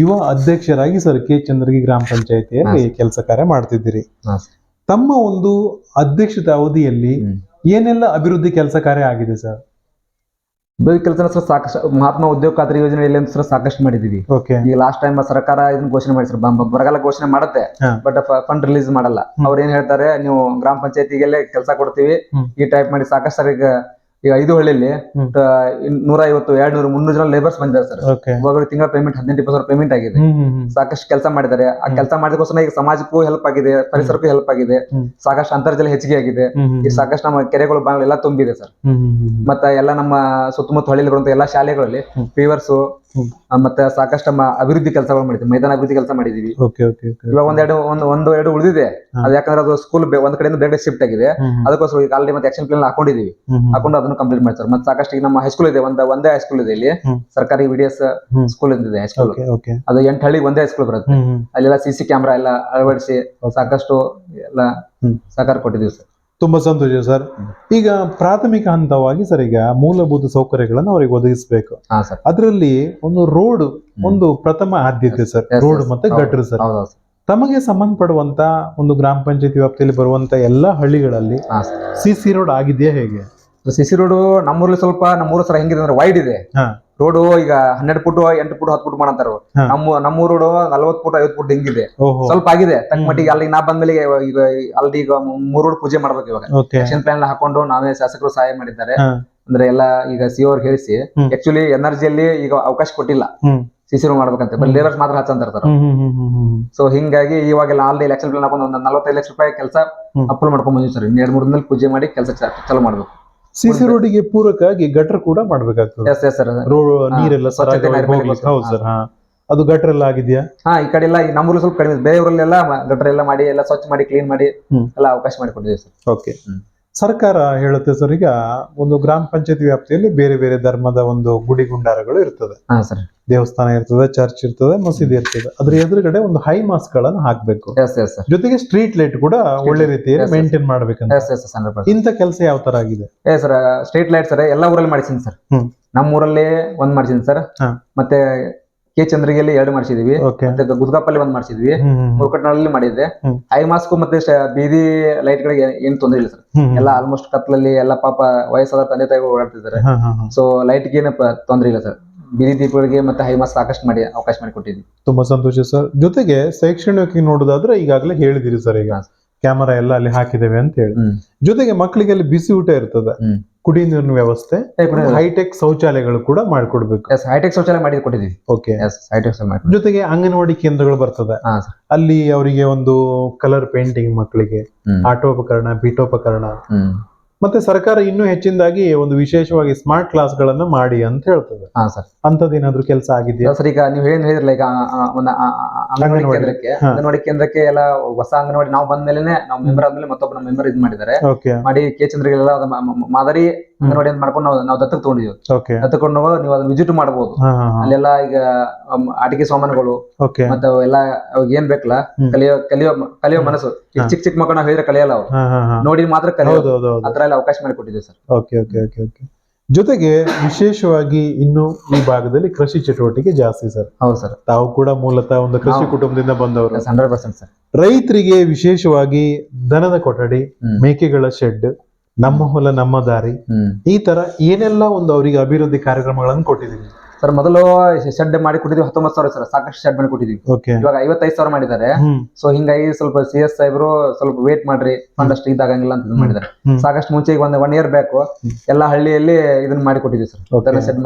ಯುವ ಅಧ್ಯಕ್ಷರಾಗಿ ಸರ್ ಕೆ ಚಂದ್ರಗಿ ಗ್ರಾಮ ಪಂಚಾಯತಿಯಲ್ಲಿ ಕೆಲಸ ಕಾರ್ಯ ಮಾಡ್ತಿದ್ದೀರಿ. ತಮ್ಮ ಒಂದು ಅಧ್ಯಕ್ಷತೆ ಅವಧಿಯಲ್ಲಿ. ಏನೆಲ್ಲ ಅಭಿವೃದ್ಧಿ ಕೆಲಸ ಕಾರ್ಯ ಆಗಿದೆ ಸರ್ ಕೆಲಸ ಸರ್ ಸಾಕಷ್ಟು ಮಹಾತ್ಮ ಉದ್ಯೋಗ ಖಾತ್ರಿ ಯೋಜನೆಯಲ್ಲಿ ಅಂತ ಸರ್ ಸಾಕಷ್ಟು ಮಾಡಿದೀವಿ ಈಗ ಲಾಸ್ಟ್ ಟೈಮ್ ಸರ್ಕಾರ ಇದನ್ನ ಘೋಷಣೆ ಮಾಡಿ ಸರ್ ಬರಗಾಲ ಘೋಷಣೆ ಮಾಡುತ್ತೆ ಬಟ್ ಫಂಡ್ ರಿಲೀಸ್ ಮಾಡಲ್ಲ. ಅವ್ರ ಏನ್ ಹೇಳ್ತಾರೆ ನೀವು ಗ್ರಾಮ ಪಂಚಾಯತಿಗೆಲ್ಲೇ ಕೆಲಸ ಕೊಡ್ತೀವಿ ಈ ಟೈಪ್ ಮಾಡಿ ಸಾಕಷ್ಟು ಸರ್ ಈಗ ಈಗ ಐದು ಹಳ್ಳಿಯಲ್ಲಿ ಹ್ಮ್. ನೂರ ಐವತ್ತು ಎರಡ್ ನೂರು ಮುನ್ನೂರು ಜನ ಲೇಬರ್ಸ್ ಬಂದಿದ್ದಾರೆ ಸರ್ ಓಕೆ ಒಬ್ಬೊಬ್ಬರು ತಿಂಗಳ ಪೇಮೆಂಟ್ ಹದಿನೆಂಟು ಇಪ್ಪತ್ತು ಸಾವಿರ ಪೇಮೆಂಟ್ ಆಗಿದೆ ಹ್ಮ್ ಹ್ಮ್ ಹ್ಮ್ ಸಾಕಷ್ಟು ಕೆಲಸ ಮಾಡಿದ್ದಾರೆ ಆ. ಕೆಲಸ ಮಾಡಿದಕ್ಕೋಸ್ಕರ ಈಗ ಸಮಾಜಕ್ಕೂ ಹೆಲ್ಪ್ ಆಗಿದೆ ಪರಿಸರಕ್ಕೂ ಹೆಲ್ಪ್ ಆಗಿದೆ ಹ್ಮ್. ಸಾಕಷ್ಟು ಅಂತರ್ಜಲ ಹೆಚ್ಚಿಗೆ ಆಗಿದೆ ಹ್ಮ್ ಹ್ಮ್ ಈಗ ಸಾಕಷ್ಟು ನಮ್ಮ ಕೆರೆಗಳು ಬಾಗಿಲು ಎಲ್ಲ ತುಂಬಿದೆ ಸರ್ ಹ್ಮ್ ಹ್ಮ್ ಹ್ಮ್ ಹ್ಮ್. ಮತ್ತೆ ಎಲ್ಲ ನಮ್ಮ ಸುತ್ತಮುತ್ತ ಹಳ್ಳಿಲಿ ಬರುವಂತ ಎಲ್ಲಾ ಶಾಲೆಗಳಲ್ಲಿ ಹ್ಮ್. ಮತ್ತೆ ಸಾಕಷ್ಟು ಅಭಿವೃದ್ಧಿ ಕೆಲಸಗಳು ಮಾಡಿದ್ವಿ. ಮೈದಾನ ಅಭಿವೃದ್ಧಿ ಕೆಲಸ ಮಾಡಿದೀವಿ. ಇವಾಗ ಒಂದೆರಡು ಒಂದು ಒಂದು ಎರಡು ಉಳಿದಿದೆ. ಅದು ಯಾಕಂದ್ರೆ ಅದು ಸ್ಕೂಲ್ ಒಂದ್ ಕಡೆಯಿಂದ ಬೇರೆ ಶಿಫ್ಟ್ ಆಗಿದೆ. ಅದಕ್ಕೋಸ್ಕರ ಈಗ ಆಲ್ರೆಡಿ ಮತ್ತೆ ಆಕ್ಷನ್ ಪ್ಲಾನ್ ಹಾಕೊಂಡಿದೀವಿ. ಹಾಕೊಂಡು ಅದನ್ನು ಕಂಪ್ಲೀಟ್ ಮಾಡ್ತಾರೆ. ಮತ್ತೆ ಸಾಕಷ್ಟು ಈಗ ನಮ್ಮ ಹೈಸ್ಕೂಲ್ ಇದೆ. ಒಂದ್ ಒಂದೇ ಹೈಸ್ಕೂಲ್ ಇದೆ ಇಲ್ಲಿ. ಸರ್ಕಾರಿ V D S hmm. School ಇದೆ ಹೈಸ್ಕೂಲ್ ಅದು ಎಂಟು ಹಳ್ಳಿ ಒಂದೇ ಹೈಸ್ಕೂಲ್ ಬರುತ್ತೆ. ಅಲ್ಲೆಲ್ಲ ಸಿ ಸಿ ಕ್ಯಾಮ್ರಾ ಎಲ್ಲ ಅಳವಡಿಸಿ ಸಾಕಷ್ಟು ಎಲ್ಲ. ಸಹಕಾರ ಕೊಟ್ಟಿದೀವಿ ಸರ್. ತುಂಬಾ ಸಂತೋಷ ಸರ್. ಈಗ ಪ್ರಾಥಮಿಕ ಹಂತವಾಗಿ ಸರ್ ಈಗ ಮೂಲಭೂತ ಸೌಕರ್ಯಗಳನ್ನು ಅವರಿಗೆ ಒದಗಿಸಬೇಕು. ಹಾ ಸರ್. ಅದರಲ್ಲಿ ಒಂದು ರೋಡ್ ಒಂದು ಪ್ರಥಮ ಆದ್ಯತೆ ಸರ್. Yes, road yes. ಮತ್ತೆ ಹೌದು. ಗಟ್ರ ಸರ್. ಹೌದೌದು ಸರ್ ತಮಗೆ ಸಂಬಂಧಪಡುವಂತ ಒಂದು ಗ್ರಾಮ ಪಂಚಾಯತಿ ವ್ಯಾಪ್ತಿಯಲ್ಲಿ ಬರುವಂತ ಎಲ್ಲಾ ಹಳ್ಳಿಗಳಲ್ಲಿ ಹಾ ಸರ್. ಸಿ ಸಿ ರೋಡ್ ಆಗಿದೆಯಾ ಹೇಗೆ? ಸಿ ಸಿ ರೋಡ್ ನಮ್ಮೂರಲ್ಲಿ ಸ್ವಲ್ಪ ನಮ್ಮೂರು ಸರ್ ಹೆಂಗಿದೆ ಅಂದ್ರೆ ವೈಡ್ ಇದೆ. ಹಾ. ರೋಡ್ ಈಗ ಹನ್ನೆರಡು ಫುಟ್ ಎಂಟು ಫುಟ್ ಹತ್ತು ಫುಟ್ ಮಾಡಂತಾರ. ನಮ್ಮ ನಮ್ಮ ರೋಡ್ ನಲ್ವತ್ತು ಫುಟ್ ಐವತ್ ಫುಟ್ ಹಿಂಗಿದೆ. ಸ್ವಲ್ಪ ಆಗಿದೆ. ತಕ್ಕ ಮಟ್ಟಿಗೆ ಅಲ್ಲಿ ನಾ ಬಂದ್ಮೇಲೆ ಈಗ ಅಲ್ಲಿ ಈಗ ಮೂರ್ ರೋಡ್ ಪೂಜೆ ಮಾಡ್ಬೇಕು ಇವಾಗ. ಆಕ್ಷನ್ ಪ್ಲಾನ್ ಹಾಕೊಂಡು ನಾವೇ ಶಾಸಕರು ಸಹಾಯ ಮಾಡಿದ್ದಾರೆ. ಅಂದ್ರೆ ಎಲ್ಲ ಈಗ ಸಿ ಅವ್ರು ಹೇಳಿಸಿ. ಆಕ್ಚುಲಿ ಎನರ್ಜಿಯಲ್ಲಿ ಈಗ ಅವಕಾಶ ಕೊಟ್ಟಿಲ್ಲ. ಹ್ಮ್. ಸಿಸಿ ರೂಮ್ ಮಾಡ್ಬೇಕಂತ. ಬರೀ ಲೇಬರ್ಸ್ ಮಾತ್ರ ಹಚ್ಚಂತಿರ್ತಾರ ಸೊ ಹಿಂಗಾಗಿ ಇವಾಗೆಲ್ಲ ಆಲ್ರೆಡಿ ಎಲೆಕ್ಷನ್ ಪ್ಲಾನ್ ಹಾಕೊಂಡು ಒಂದು ನಲವತ್ತೈದು ಲಕ್ಷ ರೂಪಾಯಿ ಕೆಲಸ. ಅಪ್ರೂವ್ ಮಾಡ್ಕೊಂಡ್ ಬಂದಿವಿ ಸರ್. ಇನ್ನೆರಡು ಎರಡ್ ಮೂರ್ ದಿನದಲ್ಲಿ ಪೂಜೆ ಮಾಡಿ ಕೆಲಸ ಚಾಲೂ ಮಾಡ್ಬೇಕು. ಸಿಸಿ ರೋಡಿಗೆ ಪೂರಕವಾಗಿ ಗಟರ್ ಕೂಡ ಮಾಡ್ಬೇಕಾಗ್ತದೆ. ರೋಡ್ ನೀರೆಲ್ಲ ಹೌದು ಸರ್ ಹಾ. ಅದು ಗಟರ್ ಎಲ್ಲ ಆಗಿದೆಯಾ? ಹಾ ಈ ಕಡೆ ಎಲ್ಲ ನಮ್ಮೂರಲ್ಲಿ ಸ್ವಲ್ಪ ಕಡಿಮೆ ಬೇರೆ ಊರಲ್ಲೆಲ್ಲ ಗಟ್ರ ಎಲ್ಲ ಮಾಡಿ ಎಲ್ಲ ಸ್ವಚ್ಛ ಮಾಡಿ ಕ್ಲೀನ್ ಮಾಡಿ. ಎಲ್ಲ ಅವಕಾಶ ಮಾಡಿ ಕೊಟ್ಟಿದ್ದೀವಿ ಸರ್ ಓಕೆ. ಸರ್ಕಾರ ಹೇಳುತ್ತೆ ಸರ್ ಈಗ ಒಂದು ಗ್ರಾಮ ಪಂಚಾಯತಿ ವ್ಯಾಪ್ತಿಯಲ್ಲಿ ಬೇರೆ ಬೇರೆ ಧರ್ಮದ ಒಂದು ಗುಡಿ ಗುಂಡಾರಗಳು ಇರ್ತದೆ. ಹಾ ಸರ್ ದೇವಸ್ಥಾನ ಇರ್ತದೆ ಚರ್ಚ್ ಇರ್ತದೆ ಮಸೀದಿ ಇರ್ತದೆ. ಅದ್ರ ಎದುರುಗಡೆ ಒಂದು ಹೈ ಮಾಸ್ಕ್ಗಳನ್ನು ಹಾಕ್ಬೇಕು. ಎಸ್ ಎಸ್ ಸರ್ ಜೊತೆಗೆ ಸ್ಟ್ರೀಟ್ ಲೈಟ್ ಕೂಡ ಒಳ್ಳೆ ರೀತಿಯಲ್ಲಿ. ಮೇಂಟೈನ್ ಮಾಡ್ಬೇಕಂತ. ಎಸ್ ಎಸ್ ಹಂಡ್ರೆಡ್ ಪರ್ಸೆಂಟ್ ಇಂಥ ಕೆಲಸ ಯಾವ ತರ ಆಗಿದೆ? ಏ ಸರ್ ಸ್ಟ್ರೀಟ್ ಲೈಟ್ ಸರ್ ಎಲ್ಲ ಊರಲ್ಲಿ ಮಾಡಿಸಿನಿ ಸರ್ ಹ್ಮ್. ನಮ್ಮ ಊರಲ್ಲಿ ಒಂದ್ ಮಾಡಿಸಿನಿ ಸರ್ ಹಾ. ಮತ್ತೆ ಕೆ ಚಂದ್ರಗಿಯಲ್ಲಿ ಎರಡು ಮಾಡಿಸಿದೀವಿ. ಗುದ್ಗಾಪಲ್ಲಿ ಒಂದ್ ಮಾಡಿಸಿದ್ವಿ. ಮುರುಕಟ್ನಲ್ಲಿ ಮಾಡಿದ್ದೆ. ಐ ಮಾಸ್ಕ್ ಮತ್ತೆ ಬೀದಿ ಲೈಟ್ ಗಳಿಗೆ ಏನ್ ತೊಂದ್ರೆ ಇಲ್ಲ ಸರ್. ಎಲ್ಲ ಆಲ್ಮೋಸ್ಟ್ ಕತ್ಲಲ್ಲಿ ಎಲ್ಲ ಪಾಪ ವಯಸ್ಸಾದ ತಂದೆ ತಾಯಿ ಓಡಾಡ್ತಿದ್ದಾರೆ. ಸೊ ಲೈಟ್ಗೆ ತೊಂದ್ರೆ ಇಲ್ಲ ಸರ್. ಬೀದಿ ದೀಪಗಳಿಗೆ ಮತ್ತೆ ಹೈ ಮಾಸ್ ಸಾಕಷ್ಟು ಮಾಡಿ ಅವಕಾಶ ಮಾಡಿ ಕೊಟ್ಟಿದ್ವಿ. ತುಂಬಾ ಸಂತೋಷ ಸರ್. ಜೊತೆಗೆ ಶೈಕ್ಷಣಿಕ ನೋಡೋದಾದ್ರೆ ಈಗಾಗಲೇ ಹೇಳಿದಿರಿ ಸರ್ ಈಗ. ಕ್ಯಾಮರಾ ಎಲ್ಲ ಅಲ್ಲಿ ಹಾಕಿದ್ದೇವೆ ಅಂತ ಹೇಳಿ. ಜೊತೆಗೆ ಮಕ್ಕಳಿಗೆ ಅಲ್ಲಿ ಬಿಸಿ ಊಟ ಇರ್ತದೆ. ಕುಡಿಯ ಕುಡಿ ನೀರಿನ ವ್ಯವಸ್ಥೆ ಹೈಟೆಕ್ ಶೌಚಾಲಯಗಳು ಕೂಡ ಮಾಡಿಕೊಡ್ಬೇಕು. ಎಸ್ ಹೈಟೆಕ್ ಶೌಚಾಲಯ ಮಾಡಿ ಕೊಟ್ಟಿದ್ದೀವಿ. ಓಕೆ ಎಸ್ ಹೈಟೆಕ್ ಜೊತೆಗೆ ಅಂಗನವಾಡಿ ಕೇಂದ್ರಗಳು ಬರ್ತದೆ. ಅಲ್ಲಿ ಅವರಿಗೆ ಒಂದು ಕಲರ್ ಪೇಂಟಿಂಗ್ ಮಕ್ಕಳಿಗೆ ಆಟೋಪಕರಣ ಪೀಠೋಪಕರಣ. ಮತ್ತೆ ಸರ್ಕಾರ ಇನ್ನೂ ಹೆಚ್ಚಿನದಾಗಿ ಒಂದು ವಿಶೇಷವಾಗಿ ಸ್ಮಾರ್ಟ್ ಕ್ಲಾಸ್ ಗಳನ್ನ ಮಾಡಿ ಅಂತ ಹೇಳ್ತದೆ. ಹಾ ಸರ್ ಅಂತದೇನಾದ್ರೂ ಕೆಲಸ ಆಗಿದೆಯಾ? ಸರ್ ಈಗ ನೀವು ಏನ್ ಹೇಳಿದ್ರಲ್ಲ ಈಗ ಒಂದು ಅಂಗನವಾಡಿ. ಕೇಂದ್ರಕ್ಕೆ. ಅಂಗನವಾಡಿ ಕೇಂದ್ರಕ್ಕೆ ಎಲ್ಲ ಹೊಸ ಅಂಗನವಾಡಿ ನಾವು ಬಂದ್ಮೇಲೆ ನಾವು ಮೆಂಬರ್ ಆದ್ಮೇಲೆ ಮತ್ತೊಬ್ಬ ಮೆಂಬರ್ ಇದ್ ಮಾಡಿದ್ದಾರೆ. ಮಾಡಿ ಕೆ ಚಂದ್ರಗೆಲ್ಲ ಮಾದರಿ ಅಂಗನವಾಡಿ ಅಂತ ಮಾಡ್ಕೊಂಡು ನಾವು ನಾವು ದತ್ತಕ್ಕೆ ತಗೊಂಡಿದ್ದೀವಿ ಓಕೆ ದತ್ತಕೊಂಡು ನೀವು ಅದನ್ನ ವಿಸಿಟ್ ಮಾಡಬಹುದು ಅಲ್ಲೆಲ್ಲ ಈಗ ಅಮ್, ಆಟಿಕೆ ಸಾಮಾನುಗಳು ಓಕೆ ಮತ್ತೆ ಅವೆಲ್ಲ ಅವಾಗ ಏನ್ ಬೇಕಲ್ಲ ಕಲಿಯೋ ಕಲಿಯೋ ಕಲಿಯೋ ಮನಸ್ಸು. ಈಗ. ಚಿಕ್ಕ ಚಿಕ್ಕ ಮಕ್ಕಳು ನಾವು ಹೇಳಿದ್ರೆ ಕಲಿಯಲ್ಲ ಅವ್ರು. ಹಾ ಹಾ ಹಾ. ನೋಡಿ ಮಾತ್ರ ಹೌದು ಕಲಿಯೋದು ಹೌದು. ಎಲ್ಲ ಅವಕಾಶ ಮಾಡಿ ಕೊಟ್ಟಿದ್ದೀವಿ sir. Okay okay okay okay ಜೊತೆಗೆ ವಿಶೇಷವಾಗಿ ಇನ್ನು ಈ ಭಾಗದಲ್ಲಿ ಕೃಷಿ ಚಟುವಟಿಕೆ ಜಾಸ್ತಿ ಸರ್. ಹೌದು ಸರ್. ತಾವು ಕೂಡ ಮೂಲತಃ ಒಂದು ಕೃಷಿ ನಾವು- ಕುಟುಂಬದಿಂದ ಬಂದವರು. Hundred percent sir. ರೈತರಿಗೆ ವಿಶೇಷವಾಗಿ ದನದ ಕೊಠಡಿ ಹ್ಮ್. ಮೇಕೆಗಳ ಶೆಡ್ ನಮ್ಮ ಹೊಲ ನಮ್ಮ ದಾರಿ. ಈ ತರ ಏನೆಲ್ಲ ಒಂದು ಅವರಿಗೆ ಅಭಿವೃದ್ಧಿ ಕಾರ್ಯಕ್ರಮಗಳನ್ನು ಕೊಟ್ಟಿದ್ದೀವಿ? ಸರ್ ಮೊದಲು ಶೆಡ್ ಮಾಡಿ ಕೊಟ್ಟಿದ್ವಿ ಹತ್ತೊಂಬತ್ತು ಸಾವಿರ ಸರ್ ಸಾಕಷ್ಟು ಶೆಡ್ ಮಾಡಿ ಕೊಟ್ಟಿದ್ವಿ ಇವಾಗ ಐವತ್ತೈದು ಸಾವಿರ ಮಾಡಿದ್ದಾರೆ. ಸೊ ಹಿಂಗಾಗಿ ಸ್ವಲ್ಪ ಸಿ ಎಸ್ ಸಾಹೇಬರು ಸ್ವಲ್ಪ ವೇಟ್ ಮಾಡ್ರಿ ಫಂಡ್ ಅಷ್ಟು ಇದಾಗಂಗಿಲ್ಲ ಅಂತ ಮಾಡಿದ್ದಾರೆ. ಸಾಕಷ್ಟು ಮುಂಚೆ ಈಗ ಒಂದ್ ಒನ್ ಇಯರ್ ಬ್ಯಾಕ್ ಎಲ್ಲಾ ಹಳ್ಳಿಯಲ್ಲಿ ಇದನ್ನ ಮಾಡಿ ಕೊಟ್ಟಿದ್ವಿ ಸರ್. ಶೆಡ್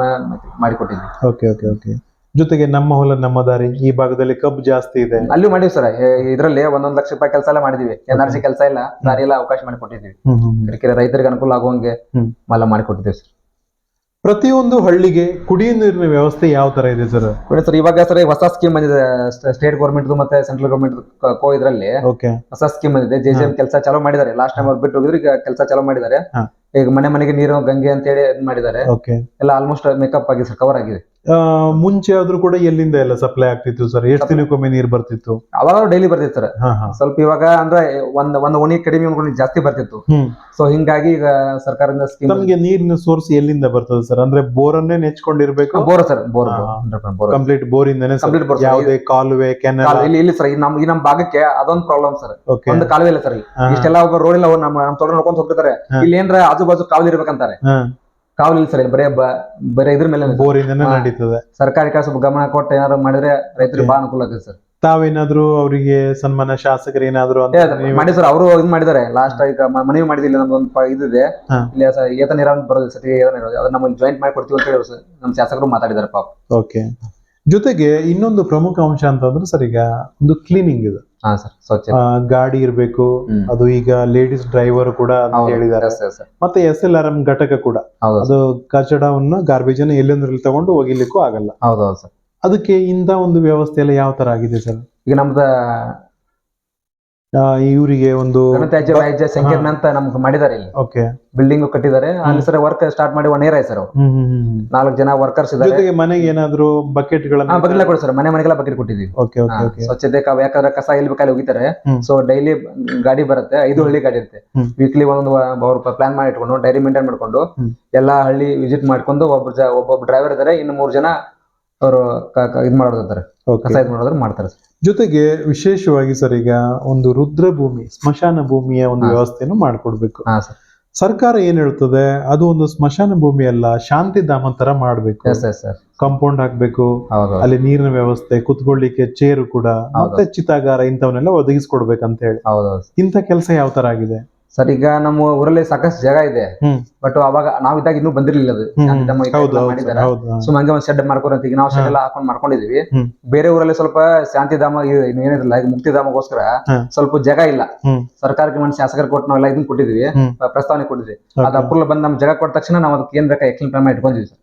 ಮಾಡಿ ಕೊಟ್ಟಿದ್ವಿ ಓಕೆ ಓಕೆ ಓಕೆ. ಜೊತೆಗೆ ನಮ್ಮ ಹೊಲ ನಮ್ಮ ದಾರಿ ಈ ಭಾಗದಲ್ಲಿ ಕಬ್ಬು ಜಾಸ್ತಿ ಇದೆ. ಅಲ್ಲೂ ಮಾಡಿವಿ ಸರ್ ಇದರಲ್ಲಿ ಒಂದೊಂದು ಲಕ್ಷ ರೂಪಾಯಿ ಕೆಲಸ ಎಲ್ಲ ಮಾಡಿದೀವಿ. ಎನರ್ಜಿ ಕೆಲಸ ಇಲ್ಲ ದಾರಿ ಎಲ್ಲ ಅವಕಾಶ ಮಾಡಿಕೊಟ್ಟಿದ್ವಿ. ಕಿರಿಕಿರಿ ರೈತರಿಗೆ ಅನುಕೂಲ ಆಗುವಂಗೆ. ಎಲ್ಲ ಮಾಡಿ ಕೊಟ್ಟಿದ್ದೀವಿ ಸರ್. ಪ್ರತಿಯೊಂದು ಹಳ್ಳಿಗೆ ಕುಡಿಯುವ ನೀರಿನ ವ್ಯವಸ್ಥೆ ಯಾವ ತರ ಇದೆ ಸರ್? ಕೊಡಿ ಸರ್ ಇವಾಗ ಸರ್ ಹೊಸ ಸ್ಕೀಮ್ ಬಂದಿದೆ ಸ್ಟೇಟ್ ಗೌರ್ಮೆಂಟ್ ಮತ್ತೆ ಸೆಂಟ್ರಲ್ ಗೌರ್ಮೆಂಟ್ ಕೋ ಇದ್ರಲ್ಲಿ. ಓಕೆ ಹೊಸ ಸ್ಕೀಮ್ ಬಂದಿದೆ ಜೆ ಜೆ ಎಂ ಕೆಲಸ ಚಾಲೂ ಮಾಡಿದ್ದಾರೆ. ಲಾಸ್ಟ್ ಟೈಮ್ ಅವ್ರು ಬಿಟ್ಟು ಹೋಗಿದ್ರು ಈಗ ಕೆಲಸ ಚಾಲೂ ಮಾಡಿದ್ದಾರೆ. ಈಗ ಮನೆ ಮನೆಗೆ ನೀರು ಗಂಗೆ ಅಂತ ಹೇಳಿ ಮಾಡಿದ್ದಾರೆ. ಎಲ್ಲ ಆಲ್ಮೋಸ್ಟ್ ಮೇಕಪ್ ಆಗಿದೆ ಸರ್ ಕವರ್ ಆಗಿದೆ. ಮುಂಚೆ ಆದ್ರೂ ಕೂಡ ಎಲ್ಲಿಂದ ಎಲ್ಲ ಸಪ್ಲೈ ಆಗ್ತಿತ್ತು ಸರ್ ಎಷ್ಟು ದಿನಕ್ಕೊಮ್ಮೆ ನೀರು ಬರ್ತಿತ್ತು? ಅವಾಗ ಡೈಲಿ ಬರ್ತಿತ್ತು ಸರ್ ಸ್ವಲ್ಪ ಇವಾಗ ಅಂದ್ರೆ ಒಂದ್ ಒಂದ್ ಓಣಿ ಕಡಿಮೆ ಅನ್ಕೊಂಡು ಜಾಸ್ತಿ ಬರ್ತಿತ್ತು. ಸೊ ಹಿಂಗಾಗಿ ಈಗ ಸರ್ಕಾರದಿಂದ ಸ್ಕೀಮ್ ನಮ್ಗೆ ನೀರಿನ ಸೋರ್ಸ್ ಎಲ್ಲಿಂದ ಬರ್ತದೆ ಸರ್ ಅಂದ್ರೆ ಬೋರನ್ನೇ ನೆಚ್ಕೊಂಡಿರ್ಬೇಕು? Bore sir bore complete bore ಇಂದಾನೆ ಕಂಪ್ಲೀಟ್ ಯಾವುದೇ ಕಾಲುವೆ ಕೆನಲ್? ಇಲ್ಲಿ ಇಲ್ಲಿ ಸರ್ ನಮ್ ಈ ನಮ್ ಭಾಗಕ್ಕೆ ಅದೊಂದು ಪ್ರಾಬ್ಲಮ್ ಸರ್ ಒಂದು ಕಾಲುವೆ ಇಲ್ಲ ಸರ್ ಇಷ್ಟೆಲ್ಲ ಒಬ್ಬ ರೋಡ್ ಇಲ್ಲ ನಮ್ಮ ನಮ್ ತೋಟ ನೋಡ್ಕೊಂಡು ಹೋಗ್ತಿರ್ತಾರೆ. ಇಲ್ಲಿ ಏನ್ರ ಆಜು ಬಾಜು ಕಾವಲು ಇರ್ಬೇಕಂತಾರೆ ಕಾವಲು ಇಲ್ಲ ಸರ್ ಬರೇ ಬರೇ ಇದ್ರ ಮೇಲೆ. ನಡೀತದೆ. ಸರ್ಕಾರಿ ಕೆಲಸ ಗಮನ ಕೊಟ್ಟು ಏನಾದ್ರು ಮಾಡಿದ್ರೆ ರೈತರಿಗೆ ಬಾ ಬಹಳ ಅನುಕೂಲ ಆಗುತ್ತೆ ಸರ್. ತಾವೇನಾದ್ರೂ ಅವರಿಗೆ ಸನ್ಮಾನ ಶಾಸಕರು ಏನಾದ್ರು ಮಾಡಿ ಸರ್ ಅವರು ಇದು ಮಾಡಿದ್ದಾರೆ. ಲಾಸ್ಟ್ ಈಗ ಮನವಿ ಮಾಡಿದಿಲ್ಲ ನಮ್ದೊಂದು ಒಂದು ಇದಿದೆ ಇಲ್ಲ ಸರ್ ಏತ ನೀರಾವರಿ ಬರೋದು ಸತಿ ಏತ ನೀರಾವರಿ ಅದನ್ನ ನಮ್ಮ ಜಾಯಿಂಟ್ ಮಾಡಿ ಕೊಡ್ತೀವಿ ಅಂತ ಹೇಳಿ ಸರ್. ನಮ್ಮ ಶಾಸಕರು ಮಾತಾಡಿದ್ದಾರೆ ಪಾಪ. ಓಕೆ ಜೊತೆಗೆ ಇನ್ನೊಂದು ಪ್ರಮುಖ ಅಂಶ ಅಂತಂದ್ರೆ ಸರ್ ಈಗ ಒಂದು ಕ್ಲೀನಿಂಗ್ ಇದೆ. ಹಾ ಸರ್ ಸ್ವಚ್ಛ ಆ, ಗಾಡಿ ಇರಬೇಕು ಹ್ಮ್. ಅದು ಈಗ ಲೇಡೀಸ್ ಡ್ರೈವರ್ ಕೂಡ ಅಂತ ಹೌದು, ಹೇಳಿದ್ದಾರೆ. Yes, yes, sir. ಮತ್ತೆ ಎಸ್ ಎಲ್ ಆರ್ ಎಂ ಘಟಕ ಕೂಡ. ಹೌದು ಅದು ಕಚಡವನ್ನು ಗಾರ್ಬೇಜ್ ಅನ್ನ ಎಲ್ಲೆಂದ್ರಲ್ಲಿ ತಗೊಂಡು ಹೋಗಿಲಿಕ್ಕೂ ಆಗಲ್ಲ. ಹೌದು ಹೌದು ಸರ್ ಅದಕ್ಕೆ ಇಂಥ ಒಂದು ವ್ಯವಸ್ಥೆ ಎಲ್ಲ ಯಾವ ತರ ಆಗಿದೆ ಸರ್? ಈಗ ನಮ್ದ ಇವರಿಗೆ ಒಂದು ಘನತ್ಯಾಜ್ಯ ವ್ಯಾಜ್ಯ ಸಂಕೀರ್ಣ ಅಂತ ನಮ್ಗೆ ಮಾಡಿದ್ದಾರೆ ಇಲ್ಲಿ. ಓಕೆ ಬಿಲ್ಡಿಂಗ್ ಕಟ್ಟಿದ್ದಾರೆ ಅಲ್ಲಿ ಸರ್ ವರ್ಕ್ ಸ್ಟಾರ್ಟ್ ಮಾಡಿ ಒನ್ ಇಯರ್ ಆಯ್ತು ಸರ್. ನಾಲ್ಕು ಜನ ವರ್ಕರ್ಸ್ ಇದ್ದಾರೆ ಜೊತೆಗೆ ಮನೆಗೆ ಏನಾದ್ರು ಬಕೆಟ್ ಗಳನ್ನ ಬಕೆಟ್ ಕೊಡಿ ಸರ್ ಮನೆ ಮನೆಗೆಲ್ಲ ಬಕೆಟ್ ಕೊಟ್ಟಿದ್ದೀವಿ. ಓಕೆ ಓಕೆ ಓಕೆ ಸ್ವಚ್ಛತೆ ಕ- ಯಾಕಂದ್ರೆ ಕಸ ಎಲ್ಲಿ ಬೇಕಾದ್ರೆ ಹೋಗಿತಾರೆ. ಸೊ ಡೈಲಿ ಗಾಡಿ ಬರುತ್ತೆ. ಐದು ಹಳ್ಳಿ ಗಾಡಿ ಇರುತ್ತೆ. ವೀಕ್ಲಿ ಒಂದು ಅವ್ರ ಪ್ಲಾನ್ ಮಾಡಿ ಇಟ್ಕೊಂಡು ಡೈರಿ ಮೇಂಟೈನ್ ಮಾಡ್ಕೊಂಡು ಹ್ಮ್. ಎಲ್ಲಾ ಹಳ್ಳಿ ವಿಸಿಟ್ ಮಾಡ್ಕೊಂಡು ಒಬ್ಬ ಜ ಒಬ್ಬೊಬ್ಬ ಡ್ರೈವರ್ ಇದಾರೆ. ಇನ್ನು ಮೂರ್ ಜನ ಅವರು ಇದ್ ಮಾಡೋದಿರ್ತಾರೆ ಓಕೆ ಕಸ ಇದ್ ಮಾಡೋದ್ರ ಮಾಡ್ತಾರೆ. ಜೊತೆಗೆ ವಿಶೇಷವಾಗಿ ಸರ್ ಈಗ ಒಂದು ರುದ್ರಭೂಮಿ ಸ್ಮಶಾನ ಭೂಮಿಯ ಒಂದು ವ್ಯವಸ್ಥೆಯನ್ನು ಮಾಡಿಕೊಡ್ಬೇಕು. ಸರ್ಕಾರ ಏನ್ ಹೇಳ್ತದೆ? ಅದು ಒಂದು ಸ್ಮಶಾನ ಭೂಮಿ ಅಲ್ಲ ಶಾಂತಿ ಧಾಮ ತರ ಮಾಡ್ಬೇಕು. ಕಾಂಪೌಂಡ್ ಹಾಕ್ಬೇಕು. ಅಲ್ಲಿ ನೀರಿನ ವ್ಯವಸ್ಥೆ ಕುತ್ಕೊಳ್ಳಿಕ್ಕೆ ಚೇರು ಕೂಡ. ಮತ್ತೆ ಚಿತಾಗಾರ ಇಂಥವನ್ನೆಲ್ಲ ಒದಗಿಸ್ಕೊಡ್ಬೇಕಂತ ಹೇಳಿ. ಇಂಥ ಕೆಲಸ ಯಾವ ತರ ಆಗಿದೆ? ಸರ್ ಈಗ ನಮ್ಮ ಊರಲ್ಲಿ ಸಾಕಷ್ಟು ಜಾಗ ಇದೆ. ಬಟ್ ಅವಾಗ ನಾವಿದ್ದಾಗ ಇನ್ನೂ ಬಂದಿರ್ಲಿಲ್ಲ ಅದು. ಸೊ ಈ ಮಾಡಿದ್ದಾರೆ ಹಂಗೆ ಒಂದ್ ಶೆಡ್ ಮಾಡ್ಕೊರಂತ ಈಗ ನಾವು ಶೆಡ್. ಎಲ್ಲ ಹಾಕೊಂಡ್ ಮಾಡ್ಕೊಂಡಿದೀವಿ. ಬೇರೆ ಊರಲ್ಲಿ ಸ್ವಲ್ಪ ಶಾಂತಿಧಾಮ ಏನಿರಲ್ಲ ಈಗ ಮುಕ್ತಿಧಾಮಗೋಸ್ಕರ. ಸ್ವಲ್ಪ ಜಾಗ ಇಲ್ಲ. ಸರ್ಕಾರಕ್ಕೆ ಮನೆ ಶಾಸಕರು ಕೊಟ್ಟು ನಾವೆಲ್ಲ ಇದನ್ನ ಕೊಟ್ಟಿದೀವಿ. ಪ್ರಸ್ತಾವನೆ ಕೊಟ್ಟಿದ್ವಿ. ಅದ್ ಅಪ್ರೂವಲ್ ಬಂದ್ ನಮ್ ಜಾಗ ಕೊಟ್ಟ ತಕ್ಷಣ ನಾವು ಅದಕ್ಕೆ ಏನ್ ಬೇಕಾ ಎಕ್ಸ್ಟ್ರಾ ಪ್ಲಾನ್ ಇಟ್ಕೊಂಡಿದ್ವಿ ಸರ್.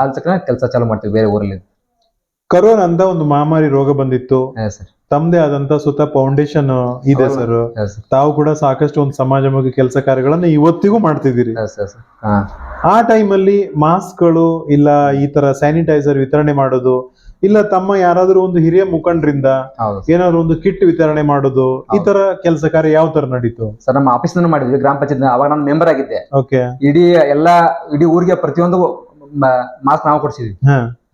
ಆದ ತಕ್ಷಣ ಕೆಲಸ ಚಾಲೂ ಮಾಡ್ತೀವಿ ಬೇರೆ ಊರಲ್ಲಿ. ಕರೋನಾ ಅಂತ ಒಂದು ಮಹಾಮಾರಿ ರೋಗ ಬಂದಿತ್ತು. ಸರ್ ತಮ್ಮದೇ ಆದಂತ ಸುತ್ತ ಫೌಂಡೇಶನ್ ಇದೆ. ಸರ್ ತಾವು ಕೂಡ ಸಾಕಷ್ಟು ಒಂದು ಸಮಾಜಮುಖಿ ಕೆಲಸ ಕಾರ್ಯಗಳನ್ನ ಇವತ್ತಿಗೂ ಮಾಡ್ತಿದ್ದೀರಿ. ಆ ಟೈಮಲ್ಲಿ ಮಾಸ್ಕ್ಗಳು ಇಲ್ಲ ಈ ತರ ಸ್ಯಾನಿಟೈಸರ್ ವಿತರಣೆ ಮಾಡೋದು ಇಲ್ಲ ತಮ್ಮ ಯಾರಾದ್ರೂ ಒಂದು ಹಿರಿಯ ಮುಖಂಡರಿಂದ ಏನಾದ್ರು ಒಂದು ಕಿಟ್ ವಿತರಣೆ ಮಾಡೋದು ಈ ತರ ಕೆಲಸ ಕಾರ್ಯ ಯಾವ ತರ ನಡೀತು? ಸರ್ ನಮ್ಮ ಆಫೀಸ್ ಮಾಡಿದ್ವಿ ಗ್ರಾಮ ಪಂಚಾಯತ್ ಅವಾಗ ನಾನು ಮೆಂಬರ್ ಆಗಿದ್ದೆ. ಓಕೆ ಇಡೀ ಎಲ್ಲಾ ಇಡೀ ಊರಿಗೆ ಪ್ರತಿಯೊಂದು ಮಾಸ್ಕ್ ನಾವು ಕೊಡ್ಸಿದ್ವಿ.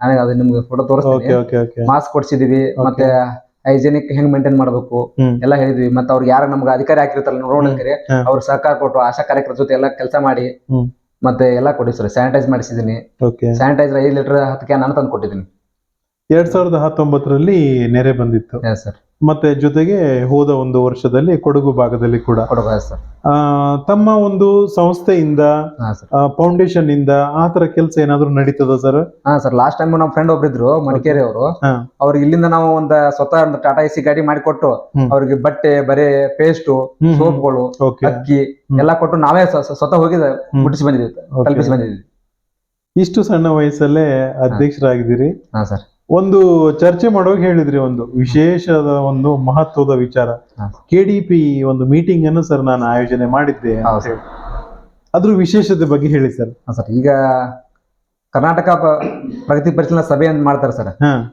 ನನಗೆ ಅದು ನಿಮ್ಗೆ ಫೋಟೋ ತೋರಿಸ್ತೀನಿ. ಮಾಸ್ಕ್ ಕೊಡ್ಸಿದೀವಿ ಮತ್ತೆ ಹೈಜೆನಿಕ್ ಹೆಂಗ್ ಮೇಂಟೈನ್ ಮಾಡ್ಬೇಕು. ಎಲ್ಲ ಹೇಳಿದ್ವಿ. ಮತ್ತೆ ಅವ್ರಿಗೆ ಯಾರು ನಮ್ಗೆ ಅಧಿಕಾರಿ ಹಾಕಿರ್ತಾರಲ್ಲ ನೋಡೋಣಕರಿ. ಅವ್ರ ಸಹಕಾರ ಕೊಟ್ಟು ಆಶಾ ಕಾರ್ಯಕರ್ತರ ಜೊತೆ ಎಲ್ಲ ಕೆಲಸ ಮಾಡಿ ಮತ್ತೆ ಎಲ್ಲ ಕೊಡಿ ಸರ್. ಸ್ಯಾನಿಟೈಸ್ ಮಾಡಿಸಿದೀನಿ. ಸ್ಯಾನಿಟೈಸರ್ ಐದು ಲೀಟರ್ ಹತ್ತು ಕ್ಯಾನ್ ನಾನು ತಂದು ಕೊಟ್ಟಿದ್ದೀನಿ ಎರಡ್ ಸಾವಿರದ ಹತ್ತೊಂಬತ್ತರಲ್ಲಿ ನೆರೆ ಬಂದಿತ್ತು. ಸರ್ ಮತ್ತೆ ಜೊತೆಗೆ ಹೋದ ಒಂದು ವರ್ಷದಲ್ಲಿ ಕೊಡಗು ಭಾಗದಲ್ಲಿ ಕೂಡ. ಆ, ತಮ್ಮ ಒಂದು ಸಂಸ್ಥೆಯಿಂದ ಫೌಂಡೇಶನ್ ಇಂದ ಆ ತರ ಕೆಲಸ ಏನಾದ್ರು ನಡೀತದ ಸರ್ ಹಾ ಸರ್ ಲಾಸ್ಟ್ ಟೈಮ್ ನಮ್ಮ ಫ್ರೆಂಡ್ ಒಬ್ರಿದ್ರು ಮಡಿಕೇರಿ ಅವರು. ಅವ್ರಿಗೆ ಇಲ್ಲಿಂದ ನಾವು ಒಂದು ಸ್ವತಃ ಒಂದು ಟಾಟಾ ಎಸಿ ಗಾಡಿ ಮಾಡಿಕೊಟ್ಟು. ಅವ್ರಿಗೆ ಬಟ್ಟೆ ಬರೆ ಪೇಸ್ಟ್ ಸೋಪ್ಗಳು ಅಕ್ಕಿ ಎಲ್ಲಾ ಕೊಟ್ಟು ನಾವೇ ಸ್ವ- ಸ್ವ- ಸ್ವತಃ ಹೋಗಿ. ಮುಟ್ಟಿಸಿ ಬಂದಿದ್ವಿ ತಲುಪಿಸಿ ಬಂದಿದ್ವಿ ಇಷ್ಟು ಸಣ್ಣ ವಯಸ್ಸಲ್ಲೇ ಅಧ್ಯಕ್ಷರಾಗಿದ್ದೀರಿ. ಹಾ ಸರ್ ಒಂದು ಚರ್ಚೆ ಮಾಡುವಾಗ ಹೇಳಿದ್ರಿ ಒಂದು ವಿಶೇಷದ ಒಂದು ಮಹತ್ವದ ವಿಚಾರ. ಕೆಡಿಪಿ ಒಂದು ಮೀಟಿಂಗ್ ಅನ್ನು ಸರ್ ನಾನು ಆಯೋಜನೆ ಮಾಡಿದ್ದೆ. ಅದ್ರ ವಿಶೇಷತೆ ಬಗ್ಗೆ ಹೇಳಿ ಸರ್ ಸರ್ ಈಗ ಕರ್ನಾಟಕ ಪ್ರಗತಿ ಪರಿಶೀಲನಾ ಸಭೆ ಅಂತ ಮಾಡ್ತಾರೆ ಸರ್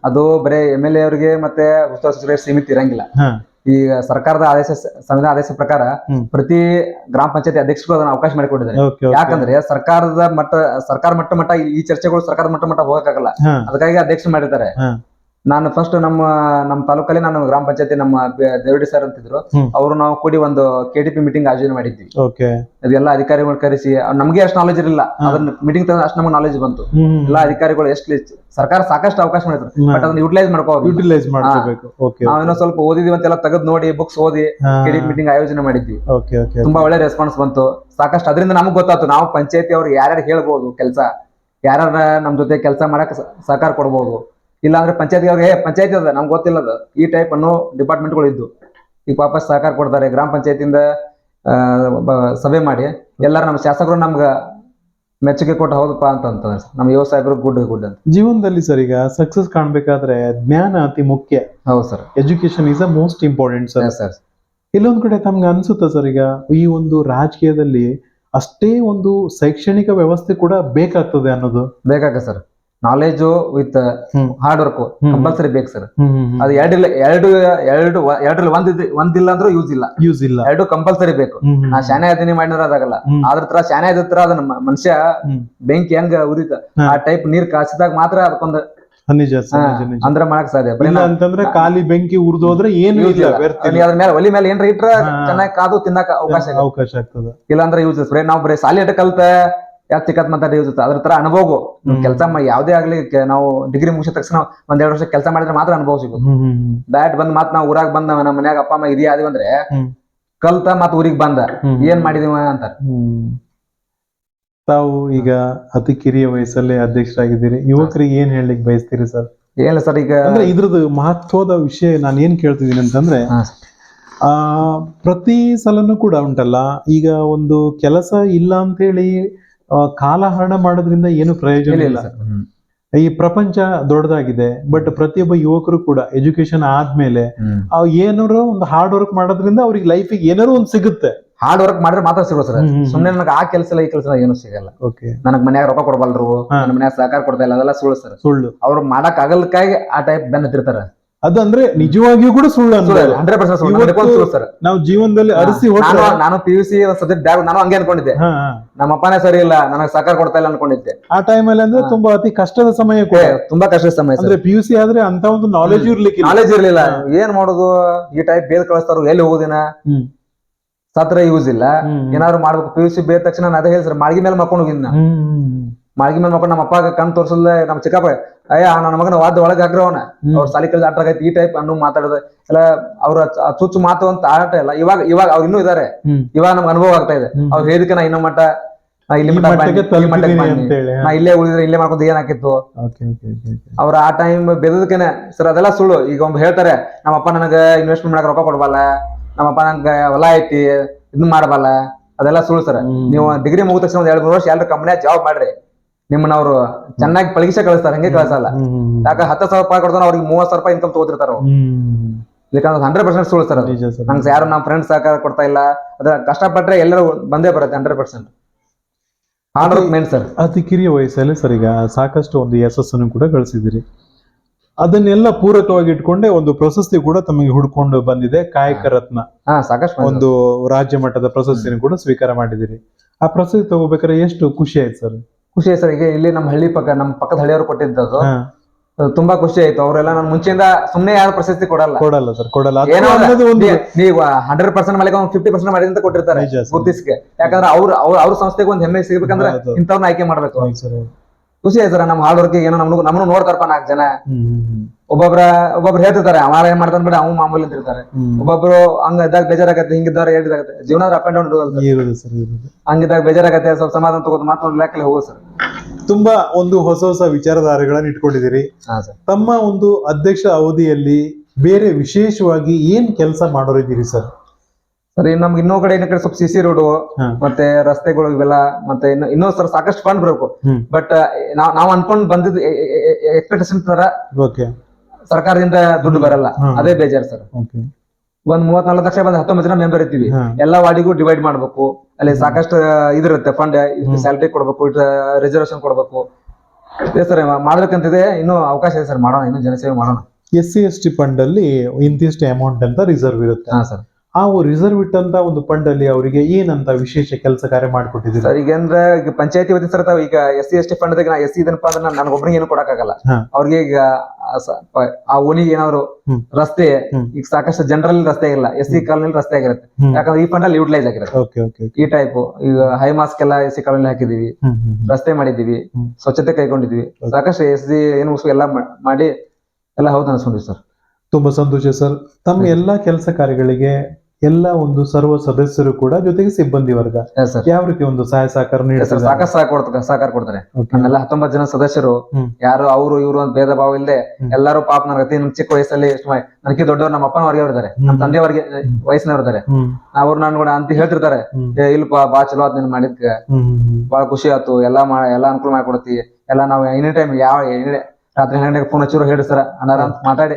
ಅದು ಬರೇ ಎಂ ಎಲ್ ಎ ಅವರಿಗೆ ಮತ್ತೆ ಉಸ್ತುವಾರಿ ಸಚಿವರಿಗೆ ಸೀಮಿತ ಇರಂಗಿಲ್ಲ. ಈಗ ಸರ್ಕಾರದ ಆದೇಶ ಸಂವಿಧಾನ ಆದೇಶ ಪ್ರಕಾರ ಪ್ರತಿ ಗ್ರಾಮ ಪಂಚಾಯತಿ ಅಧ್ಯಕ್ಷರು ಅದನ್ನ ಅವಕಾಶ ಮಾಡಿಕೊಟ್ಟಿದ್ದಾರೆ. ಯಾಕಂದ್ರೆ ಸರ್ಕಾರದ ಮಟ್ಟ ಸರ್ಕಾರ ಮಟ್ಟ ಮಟ್ಟ ಈ- ಈ ಚರ್ಚೆಗಳು ಸರ್ಕಾರದ ಮಟ್ಟ ಮಟ್ಟ ಹೋಗಕ್ಕಾಗಲ್ಲ. ಅದಕ್ಕಾಗಿ ಅಧ್ಯಕ್ಷ ಮಾಡಿದ್ದಾರೆ. ನಾನು ಫಸ್ಟ್ ನಮ್ಮ ನಮ್ಮ ತಾಲೂಕಲ್ಲಿ ನಾನು ಗ್ರಾಮ ಪಂಚಾಯತಿ ನಮ್ಮ ದೇವಡಿ ಸರ್ ಅಂತಿದ್ರು. ಅವರು ನಾವು ಕೂಡಿ ಒಂದು ಕೆಡಿಪಿ ಮೀಟಿಂಗ್ ಆಯೋಜನೆ ಮಾಡಿದ್ವಿ. ಓಕೆ ಅದೆಲ್ಲ ಅಧಿಕಾರಿಗಳು ಕರೆಸಿ ನಮಗೆ ಅಷ್ಟು ನಾಲೆಜ್ ಇರಲಿಲ್ಲ. ಅದನ್ನ ಮೀಟಿಂಗ್ ತಂದ ಅಷ್ಟು ನಮ್ಗೆ ನಾಲೆಜ್ ಬಂತು. ಎಲ್ಲಾ ಅಧಿಕಾರಿಗಳು ಎಷ್ಟು ಸರ್ಕಾರ ಸಾಕಷ್ಟು ಅವಕಾಶ ಮಾಡಿದ್ರು. ಬಟ್ ಅದನ್ನ ಯುಟಿಲೈಸ್ ಮಾಡ್ಕೋಬೇಕು. ಯುಟಿಲೈಸ್ ಮಾಡ್ಕೋಬೇಕು. ಓಕೆ ನಾವೇನೋ ಸ್ವಲ್ಪ ಓದಿದ್ವಿ ಅಂತೆಲ್ಲ ತೆಗೆದು ನೋಡಿ ಬುಕ್ಸ್ ಓದಿ ಕೆಡಿ ಮೀಟಿಂಗ್ ಆಯೋಜನೆ ಮಾಡಿದ್ವಿ. ತುಂಬಾ ಒಳ್ಳೆ ರೆಸ್ಪಾನ್ಸ್ ಬಂತು. ಸಾಕಷ್ಟು ಅದರಿಂದ ನಮಗ್ ಗೊತ್ತಾಯ್ತು. ನಾವು ಪಂಚಾಯತಿ ಅವ್ರು ಯಾರ್ಯಾರು ಹೇಳ್ಬೋದು ಕೆಲಸ ಯಾರ್ಯಾರ ನಮ್ ಜೊತೆ ಕೆಲಸ ಮಾಡಕ್ ಸಹಕಾರ ಕೊಡ್ಬೋದು. ಇಲ್ಲ ಅಂದ್ರೆ ಪಂಚಾಯತಿ ಅವ್ರಿಗೆ ಪಂಚಾಯತ್ ಅದ ನಮ್ಗೆ ಗೊತ್ತಿಲ್ಲ ಅದು ಈ ಟೈಪ್ ಅನ್ನೋ ಡಿಪಾರ್ಟ್ಮೆಂಟ್ಗಳು ಇದ್ದು. ಈಗ ವಾಪಸ್ ಸಹಕಾರ ಕೊಡ್ತಾರೆ ಗ್ರಾಮ ಪಂಚಾಯತಿಯಿಂದ ಸಭೆ ಮಾಡಿ ಎಲ್ಲಾರು ನಮ್ಮ ಶಾಸಕರು ನಮ್ಗ ಮೆಚ್ಚುಗೆ ಕೊಟ್ಟು ಹೌದಪ್ಪ ಅಂತ ಅಂತಂದ್ರೆ ನಮ್ಮ ಯುವ ಸಾಹೇಬರು ಗುಡ್ ಗುಡ್ ಅಂತ. ಜೀವನದಲ್ಲಿ ಸರ್ ಈಗ ಸಕ್ಸಸ್ ಕಾಣ್ಬೇಕಾದ್ರೆ ಜ್ಞಾನ ಅತಿ ಮುಖ್ಯ. ಹೌದು sir. Education is a most important sir. Sir ಇಲ್ಲೊಂದ್ ಕಡೆ ತಮ್ಗೆ ಅನ್ಸುತ್ತೆ ಸರ್ ಈಗ ಈ ಒಂದು ರಾಜಕೀಯದಲ್ಲಿ ಅಷ್ಟೇ ಒಂದು ಶೈಕ್ಷಣಿಕ ವ್ಯವಸ್ಥೆ ಕೂಡ ಬೇಕಾಗ್ತದೆ ಅನ್ನೋದು? ಬೇಕಾಗ sir. Knowledge with. Hard work. Compulsory ಬೇಕು ಸರ್ ಅದು ಎರಡಿಲ್ಲ ಎರಡು ಎರಡು ಎರಡರಲ್ಲಿ ಒಂದ್ ಒಂದಿಲ್ಲ ಅಂದ್ರೆ ಯೂಸ್ ಇಲ್ಲ ಯೂಸ್ ಇಲ್ಲ ಎರಡು ಕಂಪಲ್ಸರಿ ಬೇಕು ನಾ ಶಾನೆ ಅದನ್ನೇ ಮಾಡಿದ್ರೆ ಅದಾಗಲ್ಲ. ಅದ್ರ ತರ ಶಾನೆ ಅದ ತರ ಅದನ್ನ ಮನುಷ್ಯ. ಬೆಂಕಿ ಹೆಂಗ ಉರಿತ. ಆ ಟೈಪ್ ನೀರ್ ಕಾಸಿದಾಗ ಮಾತ್ರ ಅದಕ್ಕೊಂದು ನಿಜ ಅಂದ್ರೆ ಮಾಡಕ್ ಸಾಧ್ಯ ಅಂತಂದ್ರೆ ಖಾಲಿ ಬೆಂಕಿ ಉರಿದೋದ್ರೆ ಏನು ಇಲ್ಲ. ಅದ್ರ ಮೇಲೆ ಒಲಿ ಮೇಲೆ ಏನ್ರ ಇಟ್ರ. ಚೆನ್ನಾಗಿ ಕಾದು ತಿನ್ನಕ ಅವಕಾಶ. ಅವಕಾಶ ಆಗ್ತದೆ ಇಲ್ಲ ಅಂದ್ರೆ ಯೂಸ್ ಬರೀ ನಾವು ಬರೀ ಸಾಲಿ ಕಲ್ತ ಯಾಕೆ ಚಿಕ್ಕತ್ ಮಾತಾಡಿ ಯೂಸ್ ಅದ್ರ ತರ ಅನುಭವ. ಕೆಲಸ ಯಾವ್ದೇ ಆಗ್ಲಿ ನಾವು ಡಿಗ್ರಿ ಮುಗಿಸಿದ ತಕ್ಷಣ ಒಂದ್ ಎರಡು ವರ್ಷ ಕೆಲಸ ಮಾಡಿದ್ರೆ ಮಾತ್ರ ಅನುಭವ ಸಿಗುತ್ತೆ ಬ್ಯಾಟ್ ಡೈರೆಕ್ಟ್ ಬಂದ್ ಮಾತ್ ನಾವು ಊರಾಗ ಬಂದ ನಮ್ಮ ಮನ್ಯಾಗ ಅಪ್ಪ ಅಮ್ಮ ಇದೆಯಾ ಅಂದ್ರೆ ಕಲ್ತ ಮತ್ ಊರಿಗೆ ಬಂದ. ಏನ್ ಮಾಡಿದೀವ ಅಂತ. ತಾವು ಈಗ ಅತಿ ಕಿರಿಯ ವಯಸ್ಸಲ್ಲೇ ಅಧ್ಯಕ್ಷರಾಗಿದ್ದೀರಿ. ಯುವಕರಿಗೆ ಏನ್ ಹೇಳಲಿಕ್ಕೆ ಬಯಸ್ತೀರಿ ಸರ್? ಏನಿಲ್ಲ ಸರ್ ಈಗ ಅಂದ್ರೆ ಇದ್ರದ್ದು ಮಹತ್ವದ ವಿಷಯ ನಾನು ಏನ್ ಕೇಳ್ತಿದ್ದೀನಿ ಅಂತಂದ್ರೆ. ಆ ಪ್ರತಿ ಸಲನೂ ಕೂಡ ಉಂಟಲ್ಲ ಈಗ ಒಂದು ಕೆಲಸ ಇಲ್ಲ ಅಂತೇಳಿ ಕಾಲಹರಣ ಮಾಡೋದ್ರಿಂದ ಏನು ಪ್ರಯೋಜನ ಇಲ್ಲ. ಈ ಪ್ರಪಂಚ ದೊಡ್ಡದಾಗಿದೆ ಬಟ್ ಪ್ರತಿಯೊಬ್ಬ ಯುವಕರು ಕೂಡ ಎಜುಕೇಶನ್ ಆದ್ಮೇಲೆ ಅವ್ ಏನಾರು ಒಂದು ಹಾರ್ಡ್ ವರ್ಕ್ ಮಾಡೋದ್ರಿಂದ ಅವ್ರಿಗೆ ಲೈಫಿಗೆ ಏನಾರು ಒಂದು ಸಿಗುತ್ತೆ. ಹಾರ್ಡ್ ವರ್ಕ್ ಮಾಡಿದ್ರೆ ಮಾತ್ರ ಸಿಗೋ ಸರ್. ಸುಮ್ಮನೆ. ನನಗೆ ಆ ಕೆಲಸ ಇಲ್ಲ ಈ ಕೆಲಸ ಏನು ಸಿಗಲ್ಲ. ಓಕೆ ನನಗ್ ಮನ್ಯಾಗ ರೊಕ್ಕ ಕೊಡಬಲ್ರು. ನನ್ನ ಮನ್ಯಾಗ ಸಹಕಾರ ಕೊಡ್ತಾ ಇಲ್ಲ ಅದೆಲ್ಲ ಸುಳ್ಳು ಸರ್. ಸುಳ್ಳು. ಅವ್ರು ಮಾಡಕ್ ಆಗಲ್ಕಾಗಿ ಆ ಟೈಪ್ ಬೆನ್ನ ಹತ್ತಿರ್ತಾರ ಅದು ಅಂದ್ರೆ ನಿಜವಾಗಿಯೂ ಕೂಡ ಸುಳ್ಳು ಅನ್ಬೋದು. ಹಂಡ್ರೆಡ್ ಪರ್ಸೆಂಟ್ ಇವತ್ತು- ಸುಳ್ಳು ಸರ್. ನಾವು ಜೀವನದಲ್ಲಿ ಅರಸಿ ನಾನು ನಾನು P U C subject back ನಾನು ಹಂಗೆ ಅನ್ಕೊಂಡಿದ್ದೆ. ನಮ್ಮ ಅಪ್ಪನೇ ಸರಿ ಇಲ್ಲ ನನಗೆ ಸಹಕಾರ ಕೊಡ್ತಾ ಇಲ್ಲ ಅನ್ಕೊಂಡಿದ್ದೆ. ಆ ಟೈಮಲ್ಲಿ ಅಂದ್ರೆ ತುಂಬಾ ಅತಿ ಕಷ್ಟದ ಸಮಯ ಕೂಡ. ತುಂಬಾ ಕಷ್ಟದ ಸಮಯ ಅಂದ್ರೆ ಪಿ ಯು ಸಿ ಆದ್ರೆ ಅಂತ ಒಂದು ನಾಲೆಜ್ ಇರ್ಲಿಕ್ಕೆ ನಾಲೆಜ್ ಇರ್ಲಿಲ್ಲ. ಏನ್ ಮಾಡೋದು? ಈ ಟೈಪ್ ಬೇದ್ ಕಳಿಸ್ತಾರ ಎಲ್ಲಿ ಹೋಗುದಿನ. ಸತ್ರ ಯೂಸ್ ಇಲ್ಲ. ಏನಾದ್ರು ಮಾಡ್ಬೇಕು. ಪಿ ಯು ಸಿ ಬೇದ ತಕ್ಷಣ ನಾನು ಅದೇ ಹೇಳಿ ಸರ್ ಮಾಳ್ಗಿ ಮೇಲೆ ಮಕ್ಕೊಂಡು ಹೋಗಿದ್ನ. ಮಾಳ್ಗಿ ಮೇಲೆ ಮಕ್ಕೊಂಡು ನಮ್ಮ ಅಪ್ಪಾಗ ಕಣ್ ತೋರ್ಸಲ್ಲ ನಮ್ಮ ಚಿಕ್ಕಪ್ಪ. ಅಯ್ಯ ನನ್ನ ಮಗನ ವಾದ ಒಳಗೆ ಹಾಕ್ರ ಅವನ. ಹ್ಮ್. ಅವ್ರ ಸಾಲಿ ಕಲ್ದ ಆಟ ಈ ಟೈಪ್ ಅನ್ನು ಮಾತಾಡೋದು. ಇಲ್ಲ ಅವ್ರ ಚುಚ್ಚು ಮಾತು ಅಂತ ಆಟ ಇಲ್ಲ. ಇವಾಗ ಇವಾಗ ಅವ್ರು ಇನ್ನೂ ಇದಾರೆ. ಇವಾಗ ನಮ್ಗೆ ಅನುಭವ ಆಗ್ತಾ ಇದೆ. ಅವ್ರು ಹೇಳಿದಕ್ಕೆ ನಾ ಇನ್ನೂ ಮಟ್ಟ ನಾ ಇಲ್ಲಿ ನಾ ಇಲ್ಲೇ ಉಳಿದ್ರೆ ಇಲ್ಲೇ ಮಾಡ್ಕೊಂಡು ಏನಾಕಿತ್ತು. ಅವ್ರ ಆ ಟೈಮ್ ಬೆದದಕ್ಕೇನೆ ಸರ್ ಅದೆಲ್ಲ ಸುಳ್ಳು. ಈಗ ಒಮ್ಮೆ ಹೇಳ್ತಾರೆ ನಮ್ಮಪ್ಪ ನನಗೆ ಇನ್ವೆಸ್ಟ್ಮೆಂಟ್ ಮಾಡಕ್ ರೊಕ್ಕ ಕೊಡ್ಬಲ್ಲ. ನಮ್ಮಪ್ಪ ನಂಗೆ ಹೊಲ ಐತಿ ಇದನ್ನ ಮಾಡಬಲ್ಲ. ಅದೆಲ್ಲ ಸುಳ್ಳು ಸರ್. ನೀವು ಡಿಗ್ರಿ ಮುಗಿದ ತಕ್ಷಣ ಒಂದ್ ಎರಡು ಮೂರು ವರ್ಷ ಎಲ್ಲರೂ ಕಂಪ್ನಿಯಾಗ ಜಾಬ್ ಮಾಡ್ರಿ. ನಿಮ್ಮನ್ನ ಅವ್ರು ಚೆನ್ನಾಗಿ ಪಳಗಿಸೇ ಕಳಿಸ್ತಾರೆ ಹಂಗೆ ಕಳಿಸಲ್ಲ. ಯಾಕೆ ಹತ್ತು ಸಾವಿರ ರೂಪಾಯಿ ಕೊಡ್ತಾರ ಅವ್ರಿಗೆ ಮೂವತ್ ಸಾವಿರ ರೂಪಾಯಿ ಇನ್ಕಮ್ ತಗೋತಿರ್ತಾರ. ಯಾಕಂದ್ರೆ ಹಂಡ್ರೆಡ್ ಪರ್ಸೆಂಟ್ ಸುಳ್ಳು ಸರ್ ನಂಗೆ ಯಾರು ನಮ್ಮ ಫ್ರೆಂಡ್ಸ್ ಸಹಕಾರ ಕೊಡ್ತಾ ಇಲ್ಲ. ಅದ್ರ ಕಷ್ಟಪಟ್ರೆ ಎಲ್ಲರೂ ಬಂದೇ ಬರುತ್ತೆ hundred percent hard work main sir ಅತಿ ಕಿರಿಯ ವಯಸ್ಸಲ್ಲಿ ಸರ್ ಈಗ ಸಾಕಷ್ಟು ಒಂದು ಯಶಸ್ಸನ್ನು ಕೂಡ ಗಳಿಸಿದಿರಿ ಅದನ್ನೆಲ್ಲ ಪೂರಕವಾಗಿ ಇಟ್ಕೊಂಡೆ ಒಂದು ಪ್ರಶಸ್ತಿ ಕೂಡ ತಮಗೆ ಹುಡ್ಕೊಂಡು ಬಂದಿದೆ ಕಾಯಕ ರತ್ನ. ಹಾ ಸಾಕಷ್ಟು ಒಂದು ರಾಜ್ಯ ಮಟ್ಟದ ಪ್ರಶಸ್ತಿಯನ್ನು ಕೂಡ ಸ್ವೀಕಾರ ಮಾಡಿದಿರಿ ಆ ಪ್ರಶಸ್ತಿ ತಗೋಬೇಕಾದ್ರೆ ಎಷ್ಟು ಖುಷಿ ಆಯ್ತು ಸರ್? ಖುಷಿ ಸರ್ ಈಗ ಇಲ್ಲಿ ನಮ್ಮ ಹಳ್ಳಿ ಪಕ್ಕ ನಮ್ಮ ಪಕ್ಕದ ಹಳ್ಳಿಯವರು ಕೊಟ್ಟಿದ್ದದು ಅದು ತುಂಬಾ ಖುಷಿ ಆಯ್ತು. ಅವರೆಲ್ಲ ನಾನು ಮುಂಚೆಯಿಂದ ಸುಮ್ನೆ ಯಾರು ಪ್ರಶಸ್ತಿ ಕೊಡಲ್ಲ. ಕೊಡಲ್ಲ ಸರ್ ಕೊಡಲ್ಲ. ಅದು ಏನೋ ಅನ್ನೋದು ಒಂದು ನೀವು ಹಂಡ್ರೆಡ್ ಪರ್ಸೆಂಟ್ ಮೇಲೆ ಒಂದು ಫಿಫ್ಟಿ ಪರ್ಸೆಂಟ್ ಮಾಡಿದಂತ ಕೊಟ್ಟಿರ್ತಾರೆ ನಿಜ ಯಾಕಂದ್ರೆ ಅವ್ರ ಅವ್ರ ಅವ್ರ ಸಂಸ್ಥೆಗೆ ಒಂದು ಹೆಮ್ಮೆ ಸಿಗ್ಬೇಕಂದ್ರೆ. ಇಂಥವ್ರನ್ನ ಆಯ್ಕೆ ಮಾಡ್ಬೇಕು. ಸರ್. ಖುಷಿ ಆಯ್ತಾರ ನಮ್ ಹಾರ್ಡ್ ವರ್ಕ್ ಏನೋ ನಮ್ನು ನಮ್ಮನ್ನು ನೋಡ್ತಾರಪ್ಪ ನಾಲ್ಕು ಜನ. ಒಬ್ಬೊಬ್ರ ಒಬ್ಬೊಬ್ರು ಹೇಳ್ತಿರ್ತಾರೆ ಅವ ಏನ್ ಮಾಡ್ತಾನ ಬಿಡ ಅವ್ನು ಮಾಮೂಲಿ ಅಂತ ಇರ್ತಾರೆ ಹ್ಮ್. ಒಬ್ಬೊಬ್ರು ಹಂಗ ಇದ್ದಾಗ ಬೇಜಾರಾಗತ್ತೆ ಹಿಂಗಿದ್ದವ್ರ ಹೇಳಿದಾಗತ್ತೆ. ಜೀವನ ಅಪ್ ಅಂಡ್ ಡೌನ್ ಹಂಗಿದ್ದಾಗ ಬೇಜಾರಾಗತ್ತೆ ಸ್ವಲ್ಪ ಸಮಾಧಾನ ತಗೋದು ಮಾತ್ರ ಲೆಕ್ಕಲ್ಲಿ ಹೋಗು ಸರ್. ತುಂಬಾ ಒಂದು ಹೊಸ ಹೊಸ ವಿಚಾರಧಾರೆಗಳನ್ನ ಇಟ್ಕೊಂಡಿದ್ದೀರಿ. ತಮ್ಮ ಒಂದು ಅಧ್ಯಕ್ಷ ಅವಧಿಯಲ್ಲಿ ಬೇರೆ ವಿಶೇಷವಾಗಿ ಏನ್ ಕೆಲಸ ಮಾಡೋರಿದ್ದೀರಿ ಸರ್? ಸರ್ ನಮ್ಗೆ ಇನ್ನೂ ಕಡೆ ಇನ್ನ ಕಡೆ ಸ್ವಲ್ಪ ಸಿಸಿ ಸಿ ರೋಡು. ಮತ್ತೆ ರಸ್ತೆಗಳು ಇವೆಲ್ಲ ಮತ್ತೆ ಇನ್ನು ಇನ್ನೂ ಸರ್ ಸಾಕಷ್ಟು ಫಂಡ್ ಬರಬೇಕು. ಬಟ್ ನಾವ್ ನಾವ್ ಅನ್ಕೊಂಡ್ ಬಂದಿದ್ ಎಕ್ಸ್ಪೆಕ್ಟೇಷನ್ ತರ ಸರ್ಕಾರದಿಂದ ದುಡ್ಡು ಬರಲ್ಲ. ಅದೇ ಬೇಜಾರ್ ಸರ್. ಒಂದ್ ಮೂವತ್ನಾಲ್ಕು ಲಕ್ಷ ಬಂದ್ ಹತ್ತೊಂಬತ್ತು ಜನ ಮೆಂಬರ್ ಇರ್ತೀವಿ. ಎಲ್ಲಾ ವಾರ್ಡಿಗೂ ಡಿವೈಡ್ ಮಾಡ್ಬೇಕು. ಅಲ್ಲಿ ಸಾಕಷ್ಟು ಇದಿರುತ್ತೆ ಫಂಡ್ ಸ್ಯಾಲ್ರಿ ಕೊಡ್ಬೇಕು ರಿಸರ್ವೇಶನ್ ಕೊಡ್ಬೇಕು. ಸರ್ ಮಾಡ್ಬೇಕಂತಿದೆ ಇನ್ನೂ ಅವಕಾಶ ಇದೆ ಸರ್ ಮಾಡೋಣ. ಇನ್ನೂ ಜನಸೇವೆ ಮಾಡೋಣ. S C S T fund ಅಲ್ಲಿ ಇಂತಿಷ್ಟು ಅಮೌಂಟ್ ಅಂತ ರಿಸರ್ವ್ ಇರುತ್ತೆ. ಹಾ ಸರ್. ಆ ರಿಸರ್ವ್ ಇಟ್ಟಂತ ಒಂದು ಫಂಡ್ ಅಲ್ಲಿ ಅವರಿಗೆ ಏನಂತ ವಿಶೇಷ ಕೆಲಸ ಕಾರ್ಯ ಮಾಡಿಕೊಟ್ಟಿದ್ದೀರಿ? ಸರ್ ಈಗ ಅಂದ್ರೆ ಈಗ ಪಂಚಾಯತಿ ವತಿ ಸರ್ ತಾವ್ ಈಗ S C S T fund ನಾ ಎಸ್ ಸಿ ಇದನ್ನಪ್ಪ ಅಂದ್ರೆ ನಾನು ಒಬ್ಬರಿಗೆ ಏನು ಕೊಡಕ್ಕಾಗಲ್ಲ. ಅವ್ರಿಗೆ ಈಗ ಆ ಸ- ಪ- ಆ ಓಣಿಗೆ ಏನಾದ್ರು ಹ್ಮ್. ರಸ್ತೆ ಈಗ ಸಾಕಷ್ಟು ಜನರಲ್ಲಿ ರಸ್ತೆ ಇಲ್ಲ. ಎಸ್ ಸಿ ಕಾಲೋನಿ ರಸ್ತೆ ಆಗಿರುತ್ತೆ. ಹ್ಮ್. ಯಾಕಂದ್ರೆ ಈ ಫಂಡ್ ಅಲ್ಲಿ ಯೂಟಿಲೈಸ್ ಆಗಿರುತ್ತೆ ಓಕೆ ಓಕೆ ಈ ಟೈಪ್ ಈಗ ಹೈ ಮಾಸ್ಕ್ ಎಲ್ಲ ಎಸ್ ಸಿ ಕಾಲೋನಿ ಹಾಕಿದೀವಿ. ರಸ್ತೆ ಮಾಡಿದೀವಿ ಹ್ಮ್. ಸ್ವಚ್ಛತೆ ಕೈಗೊಂಡಿದ್ವಿ ಸಾಕಷ್ಟು ಎಸ್ ಸಿ ಏನು ಎಲ್ಲ ಮಾ- ಮಾಡಿ ಎಲ್ಲ ಹೌದು ಅನ್ಸ್ಕೊಂಡ್ವಿ ಸರ್. ತುಂಬಾ ಸಂತೋಷ ಸರ್. ತಮ್ಮ ಎಲ್ಲಾ ಕೆಲಸ ಕಾರ್ಯಗಳಿಗೆ ಎಲ್ಲ ಒಂದು ಸರ್ವ ಸದಸ್ಯರು ಕೂಡ ಜೊತೆಗೆ ಸಿಬ್ಬಂದಿ ವರ್ಗ. ಯಾವ ರೀತಿ ಒಂದು ಸಹಾಯ ಸಹಕಾರ ನೀಡ್ತಾರೆ ಸಾಕಷ್ಟು ಸಹಕಾರ ಕೊಡ್ತಾರೆ ಸಹಕಾರ ಕೊಡ್ತಾರೆ. Okay. ನಮ್ಮೆಲ್ಲ ಹತ್ತೊಂಬತ್ತು ಜನ ಸದಸ್ಯರು. ಯಾರು ಅವರು ಇವರು ಅಂತ ಭೇದ ಭಾವ ಇಲ್ಲದೆ. ಎಲ್ಲರೂ ಪಾಪ ನನ್ನ ಗತಿ ನಮ್ ಚಿಕ್ಕ ವಯಸ್ಸಲ್ಲಿ ಎಷ್ಟು ನನಗೆ ದೊಡ್ಡವರು ನಮ್ಮ ಅಪ್ಪನವರಿಗೆ ಇರ್ತಾರೆ ನಮ್ಮ ತಂದೆ ತಂದೆಯವರಿಗೆ ವಯಸ್ಸಿನವ್ರು ಇರ್ತಾರೆ ಅವ್ರು ನಾನು ಕೂಡ ಅಂತ ಹೇಳ್ತಿರ್ತಾರೆ. ಇಲ್ಪ ಬಾ ಚಲೋ ಆತ್ ನೀನ್ ಮಾಡಿದ್ಕ. ಬಾಳ ಖುಷಿ ಆಯ್ತು ಎಲ್ಲಾ ಎಲ್ಲ ಅನುಕೂಲ ಮಾಡಿಕೊಡ್ತಿ. ಎಲ್ಲಾ ನಾವು ಎನಿ ಟೈಮ್ ಯಾವ ರಾತ್ರಿ ಹನ್ನೆರಡು ಫೋನ್ ಹಚ್ಚಿರೋ ಹೇಳಿ ಸರ್ ಅಣ್ಣಾರ ಅಂತ ಮಾತಾಡಿ.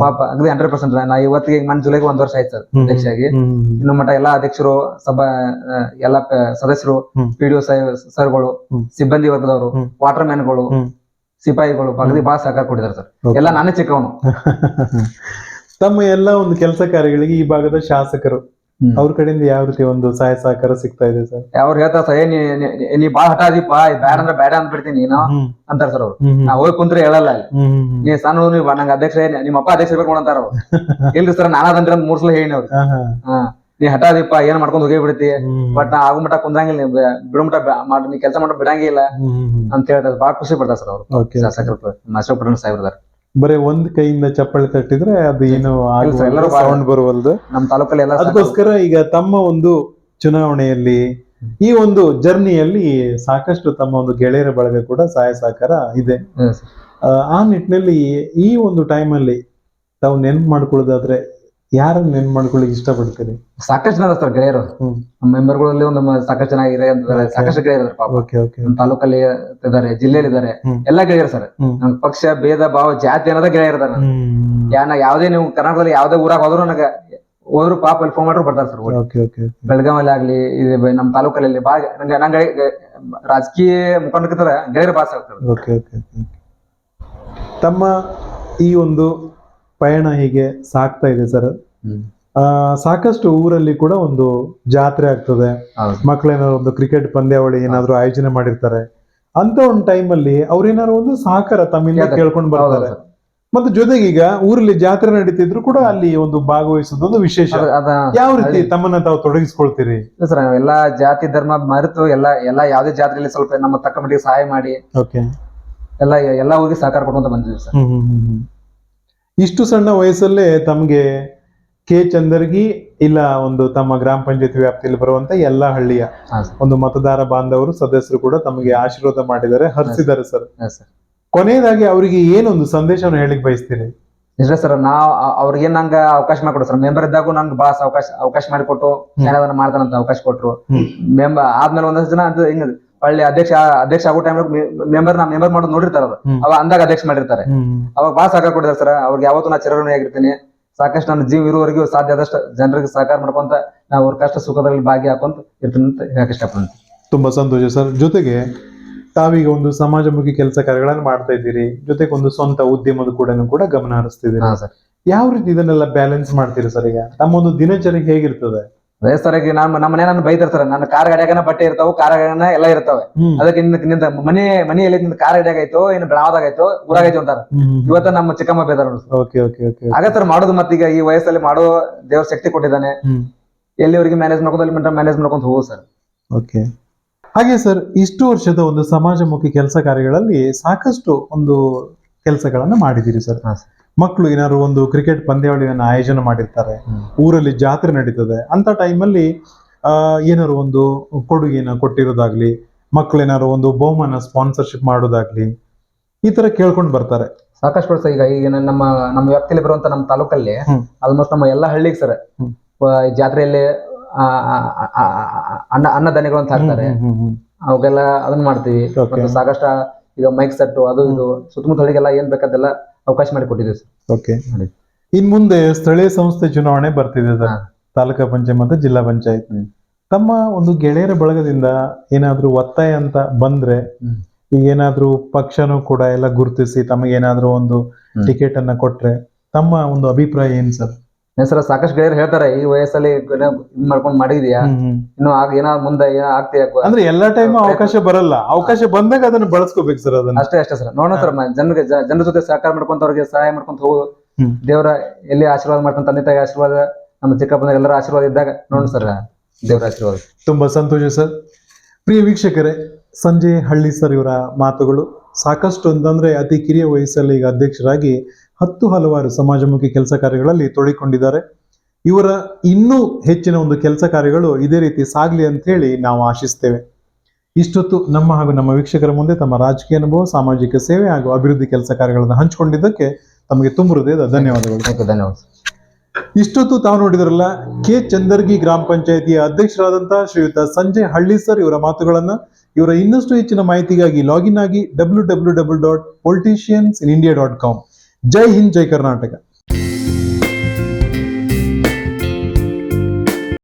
ಪಾಪ ಅಗದಿ ಹಂಡ್ರೆಡ್ ಪರ್ಸೆಂಟ್ ನಾ ಇವತ್ತಿಗೆ ಮನ್ ಜುಲೈಗೆ ಒಂದ್ ವರ್ಷ ಆಯ್ತು ಸರ್ ಅಧ್ಯಕ್ಷ ಹ್ಮ್. ಇನ್ನು ಮಟ್ಟ ಎಲ್ಲಾ ಅಧ್ಯಕ್ಷರು ಸಭಾ ಎಲ್ಲಾ ಸದಸ್ಯರು ಪಿಡಿಒ ಸರ್ಗಳು ಸಿಬ್ಬಂದಿ ವರ್ಗದವರು. ವಾಟರ್ ಮ್ಯಾನ್ಗಳು. ಸಿಪಾಯಿಗಳು ಅಗದಿ ಬಹಳ ಸಹಕಾರ ಕೊಟ್ಟಿದ್ದಾರೆ ಸರ್. ಎಲ್ಲ ನಾನೇ ಚಿಕ್ಕವನು ತಮ್ಮ ಎಲ್ಲ ಒಂದು ಕೆಲಸ ಕಾರ್ಯಗಳಿಗೆ ಈ ಭಾಗದ ಶಾಸಕರು. ಅವ್ರ ಕಡೆಯಿಂದ ಯಾವ ರೀತಿ ಒಂದು ಸಹಾಯ ಸಹಕಾರ ಸಿಗ್ತಾ ಇದೆ ಸರ್? ಅವ್ರು ಹೇಳ್ತಾರ ಸರ್ ಏ ನೀ ನೀ- ನೀ- ನೀ ಬಾಳ ಹಠ ಅದೀಪ ಬ್ಯಾಡ ಅಂದ್ರೆ ಬ್ಯಾಡ ಅಂದ್ಬಿಡ್ತೀನಿ ನೀನು ಅಂತಾರ ಸರ್ ಅವ್ರು. ನಾ ಹೋಗಿ ಕುಂತ್ರೆ ಹೇಳಲ್ಲ ಅಲ್ಲಿ. ನೀ ಸಣ್ಣ ನೀವು ನಂಗೆ ಅಧ್ಯಕ್ಷ ನಿಮ್ಮ ಅಪ್ಪ ಅಧ್ಯಕ್ಷ ಇರ್ಬೇಕು ಅಂತಾರ ಅವ್ರು. ಇಲ್ರಿ ಸರ್ ನಾನಾದಂದ್ರೆ ಮೂರ್ ಸಲ ಹೇಳಿ ಅವ್ರು. ಹಾ, ನೀ ಹಠ ಅದೀಪ ಏನ್ ಮಾಡ್ಕೊಂಡು ಹೋಗಿ ಬಿಡ್ತಿ? ಬಟ್ ನಾ ಆಗೋ ಮಟ್ಟ ಕುಂದ್ರಂಗಿಲ್ಲ ನೀ ಬೆ- ಬಿಡು ಮಟ್ಟ ಮಾಡಿ ಮಾಡ್ ನೀ ಕೆಲಸ ಮಾಡೋ ಬಿಡಂಗಿಲ್ಲ. ಅಂತ ಹೇಳ್ತಾರೆ ಬಾಳ ಖುಷಿ ಪಡ್ತಾರೆ ಸರ್ ಅವ್ರು. ಶಾಸಕರು ಅಶೋಕ್ ಪಟೇಲ್ ಸಾಹೇಬ್ರದಾರ ಬರೀ ಒಂದ್ ಕೈಯಿಂದ ಚಪ್ಪಳೆ ತಟ್ಟಿದ್ರೆ ಅದು ಏನು ಸೌಂಡ್ ಬರುವಲ್ದು? ನಮ್ಮ ತಾಲೂಕಲ್ಲಿ ಎಲ್ಲ ಅದಕ್ಕೋಸ್ಕರ ಈಗ ತಮ್ಮ ಒಂದು ಚುನಾವಣೆಯಲ್ಲಿ ಈ ಒಂದು ಜರ್ನಿಯಲ್ಲಿ ಸಾಕಷ್ಟು ತಮ್ಮ ಒಂದು ಗೆಳೆಯರ ಬಳಗ ಕೂಡ ಸಹಾಯ ಸಹಕಾರ ಇದೆ. ಆ, ಆ ನಿಟ್ಟಿನಲ್ಲಿ ಈ ಒಂದು ಟೈಮಲ್ಲಿ ತಾವು ನೆನ್ಪು ಮಾಡ್ಕೊಳ್ಳೋದಾದ್ರೆ ಯಾರನ್ನ ನೆನ್ ಮಾಡ್ಕೊಳ್ಳಿಕ್ ಇಷ್ಟಪಡ್ತೀರಿ? ಸಾಕಷ್ಟು ಜನ ಸರ್ ಗೆಳೆಯರು. ಹ್ಮ್. ನಮ್ಮ ಮೆಂಬರ್ಗಳಲ್ಲಿ ಒಂದು ಮ- ಸಾಕಷ್ಟು ಜನ ಇದ್ದಾರೆ ಅಂತಾರೆ ಸಾಕಷ್ಟು ಗೆಳೆಯರು ಇದಾರೆ ಪಾಪ. ಓಕೆ ಓಕೆ ನಮ್ಮ ತಾಲೂಕಲ್ಲಿ ಇದ್ದಾರೆ ಜಿಲ್ಲೆಯಲ್ಲಿ ಇದ್ದಾರೆ. ಹ್ಮ್. ಎಲ್ಲ ಗೆಳೆಯರು ಸರ್. ಹ್ಮ್. ನಮ್ ಪಕ್ಷ ಭೇದ ಭಾವ ಜಾತಿ ಅನ್ನೋದ ಗೆಳೆಯರು ಇದಾರೆ ಹ್ಮ್. ಯಾ ನಾ ಯಾವ್ದೇ ನೀವು ಕರ್ನಾಟಕದಲ್ಲಿ ಯಾವ್ದೇ ಊರಾಗ ಹೋದ್ರು ನನಗೆ ಹೋದ್ರು ಪಾಪ ಅಲ್ಲಿ ಫೋನ್ ಮಾಡ್ರು ಬರ್ತಾರೆ ಸರ್ ಓಕೆ ಓಕೆ ಬೆಳಗಾವಲ್ಲಿ ಆಗ್ಲಿ ಇದು ಬ- ನಮ್ಮ ತಾಲೂಕಲ್ಲಿ ನಂಗೆ ನಂಗೆ ರಾಜಕೀಯ ಮುಖಂಡ ಗೆಳೆಯರು ಭಾಳ ಆಗ್ತಾರೆ ಓಕೆ ಓಕೆ ಓಕೆ ತಮ್ಮ ಈ ಒಂದು ಪಯಣ ಹೀಗೆ ಸಾಗ್ತಾ ಇದೆ ಸರ್. ಆ, ಸಾಕಷ್ಟು ಊರಲ್ಲಿ ಕೂಡ ಒಂದು ಜಾತ್ರೆ ಆಗ್ತದೆ. ಮಕ್ಕಳೇನಾದ್ರು ಒಂದು ಕ್ರಿಕೆಟ್ ಪಂದ್ಯಾವಳಿ ಏನಾದ್ರು ಆಯೋಜನೆ ಮಾಡಿರ್ತಾರೆ. ಅಂತ ಒಂದು ಟೈಮಲ್ಲಿ ಅವ್ರೇನಾದ್ರು ಒಂದು ಸಹಕಾರ ತಮ್ಮಿಂದ ಕೇಳ್ಕೊಂಡ್ ಬರ್ತಾರೆ. ಮತ್ತೆ ಜೊತೆಗೆ ಈಗ ಊರಲ್ಲಿ ಜಾತ್ರೆ ನಡೀತಿದ್ರು ಕೂಡ ಅಲ್ಲಿ ಒಂದು ಭಾಗವಹಿಸೋದೊಂದು ವಿಶೇಷ. ಯಾವ ರೀತಿ ತಮ್ಮನ್ನ ತಾವು ತೊಡಗಿಸ್ಕೊಳ್ತೀರಿ? ಸರ್ ಎಲ್ಲಾ ಜಾತಿ ಧರ್ಮ ಮರೆತು ಎಲ್ಲಾ ಎಲ್ಲಾ ಯಾವ್ದೇ ಜಾತ್ರೆಯಲ್ಲಿ ಸ್ವಲ್ಪ ನಮ್ಮ ತಕ್ಕ ಮಟ್ಟಿಗೆ ಸಹಾಯ ಮಾಡಿ ಓಕೆ ಎಲ್ಲಾ ಎಲ್ಲಾ ಊರಿಗೆ ಸಹಕಾರ ಕೊಡುವಂತ ಬಂದಿದ್ದೀವಿ ಸರ್. ಇಷ್ಟು ಸಣ್ಣ ವಯಸ್ಸಲ್ಲೇ ತಮಗೆ ಕೆ ಚಂದರ್ಗಿ ಇಲ್ಲ ಒಂದು ತಮ್ಮ ಗ್ರಾಮ ಪಂಚಾಯತ್ ವ್ಯಾಪ್ತಿಯಲ್ಲಿ ಬರುವಂತ ಎಲ್ಲಾ ಹಳ್ಳಿಯ ಒಂದು ಮತದಾರ ಬಾಂಧವರು ಸದಸ್ಯರು ಕೂಡ ತಮಗೆ ಆಶೀರ್ವಾದ ಮಾಡಿದ್ದಾರೆ ಹರಿಸಿದ್ದಾರೆ ಸರ್. ಕೊನೆಯದಾಗಿ ಅವರಿಗೆ ಏನೊಂದು ಸಂದೇಶವನ್ನು ಹೇಳಿಕ್ ಬಯಸ್ತೀರಿ? ನಿಜ ಸರ್ ನಾವು ಅವ್ರಿಗೆ ನಂಗ ಅವಕಾಶ ಮಾಡಿಕೊಡ್ರು ಸರ್. ಮೆಂಬರ್ ಇದ್ದಾಗ ನಂಗೆ ಬಾಸ್ ಅವಕಾಶ ಅವಕಾಶ ಮಾಡಿಕೊಟ್ಟು ಮಾಡ್ತಾನಂತ ಅವಕಾಶ ಕೊಟ್ರು. ಹ್ಮ್. ಮೆಂಬರ್ ಆದ್ಮೇಲೆ ಒಂದಷ್ಟು ಜನ ಅದು ಹಿಂಗ ಒಳ್ಳೆ ಅಧ್ಯಕ್ಷ ಅಧ್ಯಕ್ಷ ಆಗೋ ಟೈಮ್ ಮೆಂಬರ್ ನಾ ಮೆಂಬರ್ ಮಾಡೋದು ನೋಡಿರ್ತಾರ ಅವ್ರು. ಅವಾಗ ಅಂದಾಗ ಅಧ್ಯಕ್ಷ ಮಾಡಿರ್ತಾರೆ. ಅವಾಗ ಬಾ ಸಹಕಾರ ಕೊಟ್ಟಿದ್ದಾರೆ ಸರ್. ಅವ್ರಿಗೆ ಯಾವತ್ತೂ ನಾ ಚಿರಋಣಿ ಆಗಿರ್ತೀನಿ. ಸಾಕಷ್ಟು ನನ್ನ ಜೀವ ಇರುವವರೆಗೂ ಸಾಧ್ಯ ಆದಷ್ಟು ಜನರಿಗೆ ಸಹಕಾರ ಮಾಡ್ಕೊಂತ ನಾವು ಅವ್ರ ಕಷ್ಟ ಸುಖದಲ್ಲಿ ಭಾಗಿ ಹಾಕೊಂತ ಇರ್ತೀನಿ ಅಂತ ಹೇಳಕ್ ಇಷ್ಟಪಡ್ತೀನಿ. ತುಂಬಾ ಸಂತೋಷ ಸರ್. ಜೊತೆಗೆ ತಾವೀಗ ಒಂದು ಸಮಾಜಮುಖಿ ಕೆಲಸ ಕಾರ್ಯಗಳನ್ನು ಮಾಡ್ತಾ ಇದ್ದೀರಿ. ಜೊತೆಗೆ ಒಂದು ಸ್ವಂತ ಉದ್ಯಮದ ಕೂಡ ಕೂಡ ಗಮನ ಹರಿಸ್ತಿದ್ದೀರಿ. ಯಾವ ರೀತಿ ಇದನ್ನೆಲ್ಲ ಬ್ಯಾಲೆನ್ಸ್ ಮಾಡ್ತೀರಿ ಸರ್ ಈಗ? ತಮ್ಮ ಒಂದು ದಿನಚರಿ ಹೇಗಿರ್ತದೆ? ಸರ್ ಈಗ ನಾನು ನಮ್ಮ ಮನೆ ನಾನು ಬೈತಿರ್ತಾರೆ ನನ್ನ ಕಾರ್ ಗಡಿಯಾಗನ ಬಟ್ಟೆ ಇರ್ತಾವ ಕಾರ್ ಗಡಿಯಾಗನ ಎಲ್ಲ ಇರ್ತಾವೆ. ಅದಕ್ಕೆ ನಿನ್ನ ನಿಂದ ಮನೆ ಮನೆಯಲ್ಲಿ ನಿಂದ ಕಾರ್ ಗಡಿಯಾಗ ಆಯ್ತು ಇನ್ನು ಆಯ್ತು ಊರಾಗೈತು ಅಂತಾರ. ಇವತ್ತ ನಮ್ಮ ಚಿಕ್ಕಮ್ಮ ಬೇದಾರ ಆಗತ್ತರ ಮಾಡೋದು ಮತ್ತೀಗ ಈ ವಯಸ್ಸಲ್ಲಿ ಮಾಡೋ ದೇವ್ರ ಶಕ್ತಿ ಕೊಟ್ಟಿದ್ದಾನೆ. ಎಲ್ಲಿವರೆಗೆ ಮ್ಯಾನೇಜ್ ಮಾಡ್ಕೊಂಡು ಅಲ್ಲಿ ಮ್ಯಾನೇಜ್ ಮಾಡ್ಕೊಂಡು ಹೋಗು ಸರ್. ಓಕೆ. ಹಾಗೆ ಸರ್ ಇಷ್ಟು ವರ್ಷದ ಒಂದು ಸಮಾಜಮುಖಿ ಕೆಲಸ ಕಾರ್ಯಗಳಲ್ಲಿ ಸಾಕಷ್ಟು ಒಂದು ಕೆಲಸಗಳನ್ನ ಮಾಡಿದ್ದೀರಿ ಸರ್. ಹಾ, ಸರ್. ಮಕ್ಕಳು ಏನಾದ್ರು ಒಂದು ಕ್ರಿಕೆಟ್ ಪಂದ್ಯಾವಳಿಯನ್ನು ಆಯೋಜನೆ ಮಾಡಿರ್ತಾರೆ ಊರಲ್ಲಿ ಜಾತ್ರೆ ನಡೀತದೆ ಅಂತ ಟೈಮಲ್ಲಿ ಏನಾದ್ರು ಒಂದು ಕೊಡುಗೆನ ಕೊಟ್ಟಿರೋದಾಗ್ಲಿ ಮಕ್ಕಳು ಏನಾದ್ರು ಒಂದು ಬಹುಮಾನ ಸ್ಪಾನ್ಸರ್ಶಿಪ್ ಮಾಡೋದಾಗ್ಲಿ ಈ ತರ ಕೇಳ್ಕೊಂಡು ಬರ್ತಾರೆ. ಸಾಕಷ್ಟು ವರ್ಷ ಈಗ ಈಗ ನಮ್ಮ ನಮ್ಮ ವ್ಯಾಪ್ತಿಯಲ್ಲಿ ಬರುವಂತ ನಮ್ಮ ತಾಲೂಕಲ್ಲಿ ಆಲ್ಮೋಸ್ಟ್ ನಮ್ಮ ಎಲ್ಲಾ ಹಳ್ಳಿಗೆ ಸರ್. ಜಾತ್ರೆಯಲ್ಲಿ ಅನ್ನ ಅನ್ನದಾನಿಗಳು ಅಂತ ಹಾಕ್ತಾರೆ. ಅವಾಗೆಲ್ಲ ಅದನ್ನ ಮಾಡ್ತೀವಿ. ಸಾಕಷ್ಟು ಈಗ ಮೈಕ್ ಸೆಟ್ ಅದು ಇದು ಸುತ್ತಮುತ್ತ ಹಳ್ಳಿಗೆಲ್ಲ ಏನ್ ಬೇಕಾದೆಲ್ಲ ಅವಕಾಶ ಮಾಡಿ ಕೊಟ್ಟಿದ್ದೀವಿ ಸರ್ ಓಕೆ. ಇನ್ ಮುಂದೆ ಸ್ಥಳೀಯ ಸಂಸ್ಥೆ ಚುನಾವಣೆ ಬರ್ತಿದೆ ಸರ್. ತಾಲೂಕಾ ಪಂಚಾಯತ್ ಮತ್ತು ಜಿಲ್ಲಾ ಪಂಚಾಯತ್. ತಮ್ಮ ಒಂದು ಗೆಳೆಯರ ಬಳಗದಿಂದ ಏನಾದ್ರೂ ಒತ್ತಾಯ ಅಂತ ಬಂದ್ರೆ. ಈಗ ಏನಾದ್ರೂ ಪಕ್ಷನೂ ಕೂಡ ಎಲ್ಲ ಗುರುತಿಸಿ ತಮಗೆ ಏನಾದ್ರೂ ಒಂದು ಟಿಕೆಟ್ ಅನ್ನ ಕೊಟ್ರೆ ತಮ್ಮ ಒಂದು ಅಭಿಪ್ರಾಯ ಏನ್ ಸರ್ ಸರ್ ಸಾಕಷ್ಟು ಗೆಳೆಯರು ಹೇಳ್ತಾರೆ ಈ ವಯಸ್ಸಲ್ಲಿ ಇದ್ ಮಾಡ್ಕೊಂಡು ಮಾಡಿದ್ಯಾ? ಇನ್ನು ಆಗ ಏನೋ ಮುಂದೆ ಏನೋ ಆಗ್ತೀಯ ಅಂದ್ರೆ ಎಲ್ಲಾ ಟೈಮ್ ಅವಕಾಶ ಬರಲ್ಲ. ಅವಕಾಶ ಬಂದಾಗ ಅದನ್ನ ಬಳಸ್ಕೋಬೇಕು ಸರ್ ಅದನ್ನ. ಅಷ್ಟೇ ಅಷ್ಟೇ ಸರ್. ನೋಡೋಣ ಸರ್ ಜನರಿಗೆ ಜನರ ಜೊತೆ ಸಹಕಾರ ಮಾಡ್ಕೊಂತ ಅವ್ರಿಗೆ ಸಹಾಯ ಮಾಡ್ಕೊಂತ ಹೋಗು. ದೇವರ ಎಲ್ಲಿ ಆಶೀರ್ವಾದ ಮಾಡ್ತಾನೆ ತಂದೆ ತಾಯಿ ಆಶೀರ್ವಾದ ನಮ್ಮ ಚಿಕ್ಕಪ್ಪನ ಎಲ್ಲರ ಆಶೀರ್ವಾದ ಇದ್ದಾಗ ನೋಡೋಣ ಸರ್ ದೇವರ ಆಶೀರ್ವಾದ. ತುಂಬಾ ಸಂತೋಷ ಸರ್. ಪ್ರಿಯ ವೀಕ್ಷಕರೇ ಸಂಜಯ್ ಹಳ್ಳಿ ಸರ್ ಇವರ ಮಾತುಗಳು ಸಾಕಷ್ಟು ಅಂತಂದ್ರೆ ಅತಿ ಕಿರಿಯ ವಯಸ್ಸಲ್ಲಿ ಈಗ ಅಧ್ಯಕ್ಷರಾಗಿ ಹತ್ತು ಹಲವಾರು ಸಮಾಜಮುಖಿ ಕೆಲಸ ಕಾರ್ಯಗಳಲ್ಲಿ ತೊಡಿಕೊಂಡಿದ್ದಾರೆ ಇವರ ಇನ್ನೂ ಹೆಚ್ಚಿನ ಒಂದು ಕೆಲಸ ಕಾರ್ಯಗಳು ಇದೇ ರೀತಿ ಸಾಗಲಿ ಅಂತ ಹೇಳಿ ನಾವು ಆಶಿಸ್ತೇವೆ. ಇಷ್ಟೊತ್ತು ನಮ್ಮ ಹಾಗೂ ನಮ್ಮ ವೀಕ್ಷಕರ ಮುಂದೆ ತಮ್ಮ ರಾಜಕೀಯ ಅನುಭವ ಸಾಮಾಜಿಕ ಸೇವೆ ಹಾಗೂ ಅಭಿವೃದ್ಧಿ ಕೆಲಸ ಕಾರ್ಯಗಳನ್ನು ಹಂಚಿಕೊಂಡಿದ್ದಕ್ಕೆ ತಮಗೆ ತುಂಬ ಹೃದಯದ ಧನ್ಯವಾದಗಳು. ಧನ್ಯವಾದ. ಇಷ್ಟೊತ್ತು ತಾವು ನೋಡಿದ್ರಲ್ಲ ಕೆ. ಚಂದರ್ಗಿ ಗ್ರಾಮ ಪಂಚಾಯಿತಿಯ ಅಧ್ಯಕ್ಷರಾದಂತಹ ಶ್ರೀಯುತ ಸಂಜಯ್ ಹಳ್ಳಿ ಸರ್ ಇವರ ಮಾತುಗಳನ್ನ. ಇವರ ಇನ್ನಷ್ಟು ಹೆಚ್ಚಿನ ಮಾಹಿತಿಗಾಗಿ ಲಾಗಿನ್ ಆಗಿ W W W dot politicians in India dot com ಜೈ ಹಿಂದ್ ಜೈ ಕರ್ನಾಟಕ